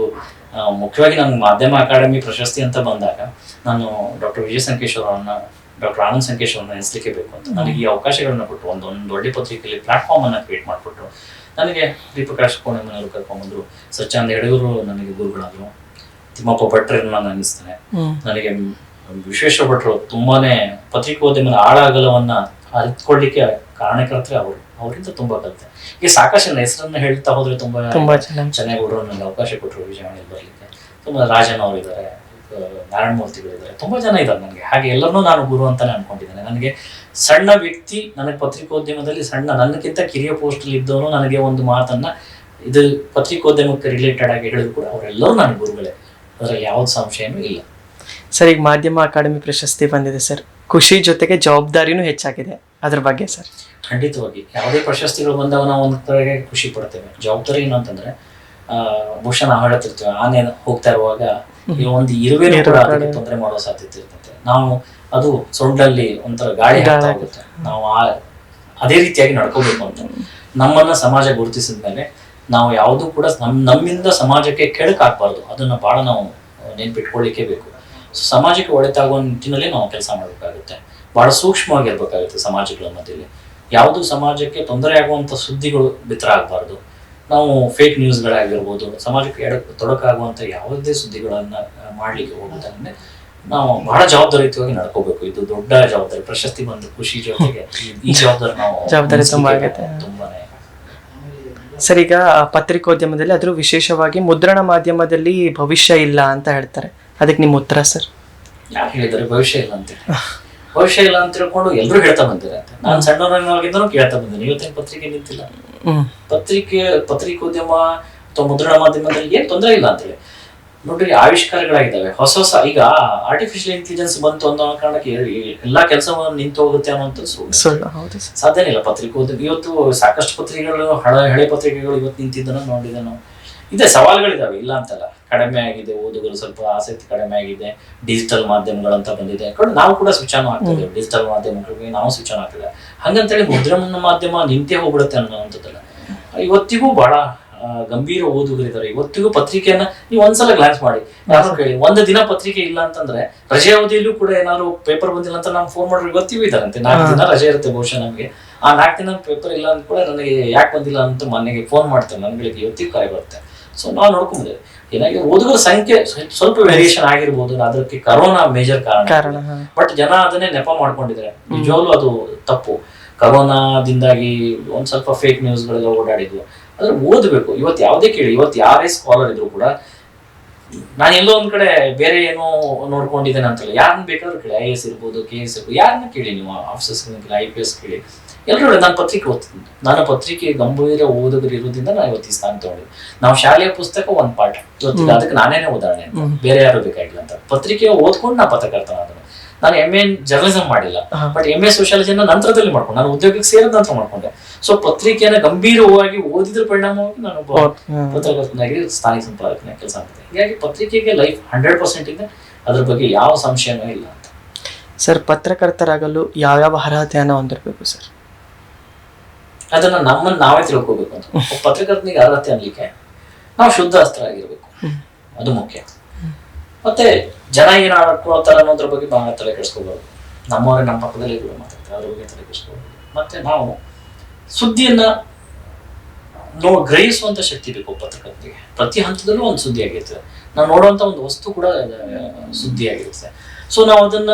ಮುಖ್ಯವಾಗಿ ನಾನು ಮಾಧ್ಯಮ ಅಕಾಡೆಮಿ ಪ್ರಶಸ್ತಿ ಅಂತ ಬಂದಾಗ ನಾನು ಡಾಕ್ಟರ್ ವಿಜಯ ಸಂಕೇಶ್ವರ ಅವರನ್ನ ಡಾಕ್ಟರ್ ಆನಂದ್ ಸಂಕೇಶ್ ಅವ್ರನ್ನ ಹೆಸರಿಕೆ ಬೇಕು ಅಂತ. ನನಗೆ ಈ ಅವಕಾಶಗಳನ್ನ ಕೊಟ್ಟು ಒಂದು ಒಂದು ಒಳ್ಳೆ ಪತ್ರಿಕೆಯಲ್ಲಿ ಪ್ಲಾಟ್ಫಾರ್ಮ್ ಅನ್ನ ಕ್ರಿಯೇಟ್ ಮಾಡಿಕೊಟ್ರು. ನನಗೆ ದೀಪಕಾಶ್ ಕೋಣೆ ಮನೆಯವರು ಕರ್ಕೊಂಡ್ಬಂದ್ರು. ಸಚ್ಚಾಂದ ಹೆಡಗೂರು ನನಗೆ ಗುರುಗಳಾದ್ರು. ತಿಮ್ಮಪ್ಪ ಭಟ್ರನ್ನ ನಾನು ನೆನೆಸ್ತೇನೆ ನನಗೆ ವಿಶ್ವೇಶ್ವರ ಭಟ್ರು ತುಂಬಾನೇ ಪತ್ರಿಕೋದ್ಯಮದ ಆಳಾಗಲವನ್ನ ಅರಿತ್ಕೊಳ್ಳಿಕ್ಕೆ ಕಾರಣಕರ್ತರೆ ಅವರು. ಅವರಿಂದ ತುಂಬಾ ಕಲಿತೆ ಈಗ ಸಾಕಷ್ಟು ನನ್ನ ಹೆಸರನ್ನ ಹೇಳ್ತಾ ಹೋದ್ರೆ ತುಂಬಾ ತುಂಬಾ ಚೆನ್ನಾಗಿ ಹುಡುಗರು ನನಗೆ ಅವಕಾಶ ಕೊಟ್ಟರು ವಿಜಯವಾಣಿಯಲ್ಲಿ ಬರಲಿಕ್ಕೆ. ತುಂಬಾ ರಾಜನ್ ಅವರಿದ್ದಾರೆ ನಾರಾಯಣ ಮೂರ್ತಿಗಳಿದ್ದಾರೆ ತುಂಬಾ ಜನ ಇದ್ದಾರೆ ನನಗೆ. ಹಾಗೆ ಎಲ್ಲರನ್ನೂ ನಾನು ಗುರು ಅಂತಾನೆ ಅನ್ಕೊಂಡಿದ್ದೇನೆ. ನನಗೆ ಸಣ್ಣ ವ್ಯಕ್ತಿ ನನಗೆ ಪತ್ರಿಕೋದ್ಯಮದಲ್ಲಿ ಸಣ್ಣ ನನ್ನಕ್ಕಿಂತ ಕಿರಿಯ ಪೋಸ್ಟ್ ಇದ್ದವನು ನನಗೆ ಒಂದು ಮಾತನ್ನ ಇದು ಪತ್ರಿಕೋದ್ಯಮಕ್ಕೆ ರಿಲೇಟೆಡ್ ಆಗಿ ಹೇಳಿದ್ರು ಕೂಡ ಅವರೆಲ್ಲರೂ ನನ್ನ ಗುರುಗಳೇ. ಅದರಲ್ಲಿ ಯಾವ್ದು ಸಂಶಯನೂ ಇಲ್ಲ. ಸರ್ ಈಗ ಮಾಧ್ಯಮ ಅಕಾಡೆಮಿ ಪ್ರಶಸ್ತಿ ಬಂದಿದೆ ಸರ್. ಖುಷಿ ಜೊತೆಗೆ ಜವಾಬ್ದಾರಿನೂ ಹೆಚ್ಚಾಗಿದೆ. ಅದ್ರ ಬಗ್ಗೆ ಸರ್. ಖಂಡಿತವಾಗಿ. ಯಾವುದೇ ಪ್ರಶಸ್ತಿಗಳು ಬಂದಾಗ ನಾವು ಒಂದು ಕಡೆಗೆ ಖುಷಿ ಪಡ್ತೇವೆ. ಜವಾಬ್ದಾರಿ ಏನು ಅಂತಂದ್ರೆ ನಾವು ಹೇಳ್ತಿರ್ತೀವಿ ಆನೆ ಹೋಗ್ತಾ ಇರುವಾಗ ಈ ಒಂದು ಇರುವೆ ಕೂಡ ಅದಕ್ಕೆ ತೊಂದರೆ ಮಾಡೋ ಸಾಧ್ಯತೆ ಇರ್ತದೆ. ನಾವು ಅದು ಸೊಂಡಲ್ಲಿ ಒಂಥರ ಗಾಳಿ ಆಗುತ್ತೆ. ಹೋಗುತ್ತೆ. ನಾವು ಆ ಅದೇ ರೀತಿಯಾಗಿ ನಡ್ಕೋಬೇಕು ಅಂತ. ನಮ್ಮನ್ನ ಸಮಾಜ ಗುರುತಿಸಿದ ಮೇಲೆ ನಾವು ಯಾವುದು ಕೂಡ ನಮ್ ನಮ್ಮಿಂದ ಸಮಾಜಕ್ಕೆ ಕೆಳಕಾಗಬಾರ್ದು ಅದನ್ನ ಬಹಳ ನಾವು ನೆನ್ಪಿಟ್ಕೊಳ್ಳಿಕ್ಕೆ ಬೇಕು. ಸೊ ಸಮಾಜಕ್ಕೆ ಒಳಿತಾಗುವ ನಿಟ್ಟಿನಲ್ಲಿ ನಾವು ಕೆಲಸ ಮಾಡಬೇಕಾಗುತ್ತೆ. ಬಹಳ ಸೂಕ್ಷ್ಮವಾಗಿರ್ಬೇಕಾಗುತ್ತೆ ಸಮಾಜಗಳ ಮಧ್ಯದಲ್ಲಿ ಯಾವುದು ಸಮಾಜಕ್ಕೆ ತೊಂದರೆ ಆಗುವಂತ ಸುದ್ದಿಗಳು ಬಿತ್ತರ ಆಗಬಾರ್ದು. ನಾವು ಫೇಕ್ ನ್ಯೂಸ್ಗಳಾಗಿರ್ಬೋದು ಸಮಾಜಕ್ಕೆ ಎಡ ತೊಡಕಾಗುವಂತ ಯಾವುದೇ ಸುದ್ದಿಗಳನ್ನ ಮಾಡಲಿಕ್ಕೆ ಹೋಗುತ್ತಂದ್ರೆ ನಾವು ಬಹಳ ಜವಾಬ್ದಾರಿಯುತವಾಗಿ ನಡ್ಕೋಬೇಕು. ಇದು ದೊಡ್ಡ ಜವಾಬ್ದಾರಿ ಪ್ರಶಸ್ತಿ ಬಂದು ಖುಷಿ ಜೊತೆಗೆ ಈ- ಜವಾಬ್ದಾರಿ ನಾವು ಜವಾಬ್ದಾರಿ ತುಂಬಾ ಆಗುತ್ತೆ. ತುಂಬಾನೇ ಸರ್ ಈಗ ಪತ್ರಿಕೋದ್ಯಮದಲ್ಲಿ ಅದ್ರ ವಿಶೇಷವಾಗಿ ಮುದ್ರಣ ಮಾಧ್ಯಮದಲ್ಲಿ ಭವಿಷ್ಯ ಇಲ್ಲ ಅಂತ ಹೇಳ್ತಾರೆ. ಅದಕ್ಕೆ ನಿಮ್ಮ ಉತ್ತರ ಸರ್? ಯಾಕೆ ಹೇಳಿದ್ದಾರೆ? ಭವಿಷ್ಯ ಇಲ್ಲ ಅಂತ ಭವಿಷ್ಯ ಇಲ್ಲ ಅಂತ ತಿಳ್ಕೊಂಡು ಎಲ್ಲರೂ ಹೇಳ್ತಾ ಬಂದಿದ್ದಾರೆ ನಾನು ಸಣ್ಣವರಾಗಿದ್ದನು ಕೇಳ್ತಾ ಬಂದಿದ್ದೀನಿ. ಇವತ್ತಿನ ಪತ್ರಿಕೆ ನಿಂತಿಲ್ಲ. ಪತ್ರಿಕೆ ಪತ್ರಿಕೋದ್ಯಮ ಅಥವಾ ಮುದ್ರಣ ಮಾಧ್ಯಮದಲ್ಲಿ ಏನ್ ತೊಂದರೆ ಇಲ್ಲ ಅಂತೇಳಿ. ನೋಡ್ರಿ ಆವಿಷ್ಕಾರಗಳಾಗಿದ್ದಾವೆ. ಹೊಸ ಹೊಸ ಈಗ ಆರ್ಟಿಫಿಷಿಯಲ್ ಇಂಟೆಲಿಜೆನ್ಸ್ ಬಂತು ಅನ್ನೋ ಕಾರಣಕ್ಕೆ ಎಲ್ಲಾ ಕೆಲಸವನ್ನು ನಿಂತು ಹೋಗುತ್ತೆ ಅನ್ನೋಂಥದ್ದು ಸಾಧ್ಯ ಸಾಧ್ಯನೇ ಇಲ್ಲ ಪತ್ರಿಕೋದ್ಯಮ. ಇವತ್ತು ಸಾಕಷ್ಟು ಪತ್ರಿಕೆಗಳು ಹಳೆ ಹಳೆ ಪತ್ರಿಕೆಗಳು ಇವತ್ತು ನಿಂತಿದ್ದನ್ನು ನೋಡಿದೆ ನಾವು. ಇದೆ ಸವಾಲುಗಳಿದಾವೆ. ಇಲ್ಲ ಅಂತಲ್ಲ. ಕಡಿಮೆ ಆಗಿದೆ ಓದುಗರು ಸ್ವಲ್ಪ ಆಸಕ್ತಿ ಕಡಿಮೆ ಆಗಿದೆ ಡಿಜಿಟಲ್ ಮಾಧ್ಯಮಗಳಂತ ಬಂದಿದೆ. ಯಾಕಂದ್ರೆ ನಾವು ಕೂಡ ಸ್ವಿಚ್ ಆನ್ ಆಗ್ತದೆ ಡಿಜಿಟಲ್ ಮಾಧ್ಯಮಗಳಿಗೆ ನಾವು ಸ್ವಿಚ್ ಆನ್ ಆಗ್ತದೆ ಹಂಗಂತೇಳಿ ಮುದ್ರಣ ಮಾಧ್ಯಮ ನಿಂತೇ ಹೋಗ್ಬಿಡುತ್ತೆ ಅನ್ನೋವಂಥದ್ದಲ್ಲ. ಇವತ್ತಿಗೂ ಬಹಳ ಗಂಭೀರ ಓದುಗರಿದ್ದಾರೆ. ಇವತ್ತಿಗೂ ಪತ್ರಿಕೆಯನ್ನ ನೀವು ಒಂದ್ಸಲ ಗ್ಲಾನ್ಸ್ ಮಾಡಿ. ಯಾರು ಕೇಳಿ. ಒಂದು ದಿನ ಪತ್ರಿಕೆ ಇಲ್ಲ ಅಂತಂದ್ರೆ ರಜೆ ಅವಧಿಯಲ್ಲೂ ಕೂಡ ಏನಾದ್ರು ಪೇಪರ್ ಬಂದಿಲ್ಲ ಅಂತ ನಾವು ಫೋನ್ ಮಾಡಿದ್ರೆ ಇವತ್ತಿಗೂ ಇದಾರಂತೆ ನಾಲ್ಕು ದಿನ ರಜೆ ಇರುತ್ತೆ ಬಹುಶಃ ನಮಗೆ. ಆ ನಾಲ್ಕು ದಿನ ಪೇಪರ್ ಇಲ್ಲ ಅಂತ ಕೂಡ ನನಗೆ ಯಾಕೆ ಬಂದಿಲ್ಲ ಅಂತ ಮನೆಗೆ ಫೋನ್ ಮಾಡ್ತಾರೆ. ನನ್ಗಳಿಗೆ ಇವತ್ತಿಗೂ ಕರೆ ಬರುತ್ತೆ. ಸೊ ನಾವು ನೋಡ್ಕೊಂಬುದು ಏನಾಗಿದೆ? ಓದುಗರ ಸಂಖ್ಯೆ ಸ್ವಲ್ಪ ವೇರಿಯೇಷನ್ ಆಗಿರ್ಬೋದು ಅದಕ್ಕೆ ಕರೋನಾ ಮೇಜರ್ ಕಾರಣ. ಬಟ್ ಜನ ಅದನ್ನೇ ನೆಪ ಮಾಡ್ಕೊಂಡಿದ್ದಾರೆ. ನಿಜವಾಗ್ಲೂ ಅದು ತಪ್ಪು. ಕರೋನಾದಿಂದಾಗಿ ಒಂದ್ ಸ್ವಲ್ಪ ಫೇಕ್ ನ್ಯೂಸ್ಗಳೆಲ್ಲ ಓಡಾಡಿದ್ವು. ಆದ್ರೆ ಓದಬೇಕು. ಇವತ್ತು ಯಾವ್ದೇ ಕೇಳಿ ಇವತ್ತು ಯಾರೇ ಸ್ಕಾಲರ್ ಇದ್ರು ಕೂಡ ನಾನು ಎಲ್ಲೋ ಒಂದ್ ಕಡೆ ಬೇರೆ ಏನೋ ನೋಡ್ಕೊಂಡಿದ್ದೇನೆ ಅಂತಲ್ಲ ಯಾರನ್ನ ಬೇಕಾದ್ರೂ ಕೇಳಿ ಐ ಎಸ್ ಇರ್ಬೋದು ಕೆ ಎಸ್ ಇರ್ಬೋದು ಯಾರನ್ನ ಕೇಳಿ ನೀವು ಆಫೀಸರ್ಸ್ ಕೇಳಿ ಐ ಪಿ ಎಸ್ ಕೇಳಿ. ಎಲ್ಲರೂ ನಾನು ಪತ್ರಿಕೆ ಓದ್ತೀನಿ ನಾನು ಪತ್ರಿಕೆ ಗಂಭೀರ ಓದುಗರು ಇರೋದ್ರಿಂದ ನಾನು ಇವತ್ತು ಈ ಸ್ಥಾನ ತಗೊಂಡಿದ್ದೆ. ನಾವು ಶಾಲೆಯ ಪುಸ್ತಕ ಒಂದು ಪಾಠ. ಇವತ್ತು ಅದಕ್ಕೆ ನಾನೇನೆ ಉದಾಹರಣೆ ಬೇರೆ ಯಾರು ಬೇಕಾಗಿಲ್ಲ ಅಂತ. ಪತ್ರಿಕೆ ಓದ್ಕೊಂಡು ನಾ ಪತ್ರಕರ್ತನ ಅದನ್ನು ನಾನು ಎಂ ಎ ಜರ್ನಲಿಸಂ ಮಾಡಿಲ್ಲ. ಬಟ್ ಎಂ ಎ ಸೋಷಿಯಾಲಜಿನ ನಂತರದಲ್ಲಿ ಮಾಡ್ಕೊಂಡು. ನಾನು ಉದ್ಯೋಗಕ್ಕೆ ಸೇರಿದ ನಂತರ ಮಾಡ್ಕೊಂಡೆ. ಸೊ ಪತ್ರಿಕೆಯನ್ನು ಗಂಭೀರವಾಗಿ ಓದಿದ್ರ ಪರಿಣಾಮವಾಗಿ ನಾನು ಪತ್ರಕರ್ತನಾಗಿ ಸ್ಥಾನಿಕ ಸಂಪಾದಕನ ಕೆಲಸ ಆಗ್ತದೆ ಹೀಗಾಗಿ ಪತ್ರಿಕೆಗೆ ಲೈಫ್ ಹಂಡ್ರೆಡ್ ಪರ್ಸೆಂಟ್ ಇದೆ. ಅದ್ರ ಬಗ್ಗೆ ಯಾವ ಸಂಶಯನೂ ಇಲ್ಲ ಅಂತ. ಸರ್ ಪತ್ರಕರ್ತರಾಗಲು ಯಾವ್ಯಾವ ಅರ್ಹತೆಯನ್ನು ಹೊಂದಿರಬೇಕು ಸರ್ ಅದನ್ನ ನಮ್ಮನ್ನ ನಾವೇ ತಿಳ್ಕೋಬೇಕು ಅಂತ. ಪತ್ರಕರ್ತನಿಗೆ ಅರ್ಹತೆ ಅನ್ಲಿಕ್ಕೆ ನಾವು ಶುದ್ಧ ಅಸ್ತ್ರ ಆಗಿರ್ಬೇಕು ಅದು ಮುಖ್ಯ. ಮತ್ತೆ ಜನ ಏನ್ ಆಡ್ಕೊಳ್ತಾರ ಅನ್ನೋದ್ರ ಬಗ್ಗೆ ಬಹಳ ತಲೆ ಕೆಡಿಸ್ಕೋಬಾರ್ದು. ನಮ್ಮವರೇ ನಮ್ಮ ಪಕ್ಕದಲ್ಲಿ ಕೂಡ ಮಾತಾಡ್ತಾರೆ ಅದ್ರ ಬಗ್ಗೆ ತಲೆ ಕೆಡಿಸ್ಕೋಬಾರ್ದು. ಮತ್ತೆ ನಾವು ಸುದ್ದಿಯನ್ನ ನೋ ಗ್ರಹಿಸುವಂತ ಶಕ್ತಿ ಬೇಕು ಪತ್ರಕರ್ತಿಗೆ ಪ್ರತಿ ಹಂತದಲ್ಲೂ ಒಂದು ಸುದ್ದಿ ಆಗಿರ್ತದೆ ನಾವು ನೋಡುವಂತ ಒಂದು ವಸ್ತು ಕೂಡ ಸುದ್ದಿ ಆಗಿರುತ್ತೆ. ಸೊ ನಾವು ಅದನ್ನ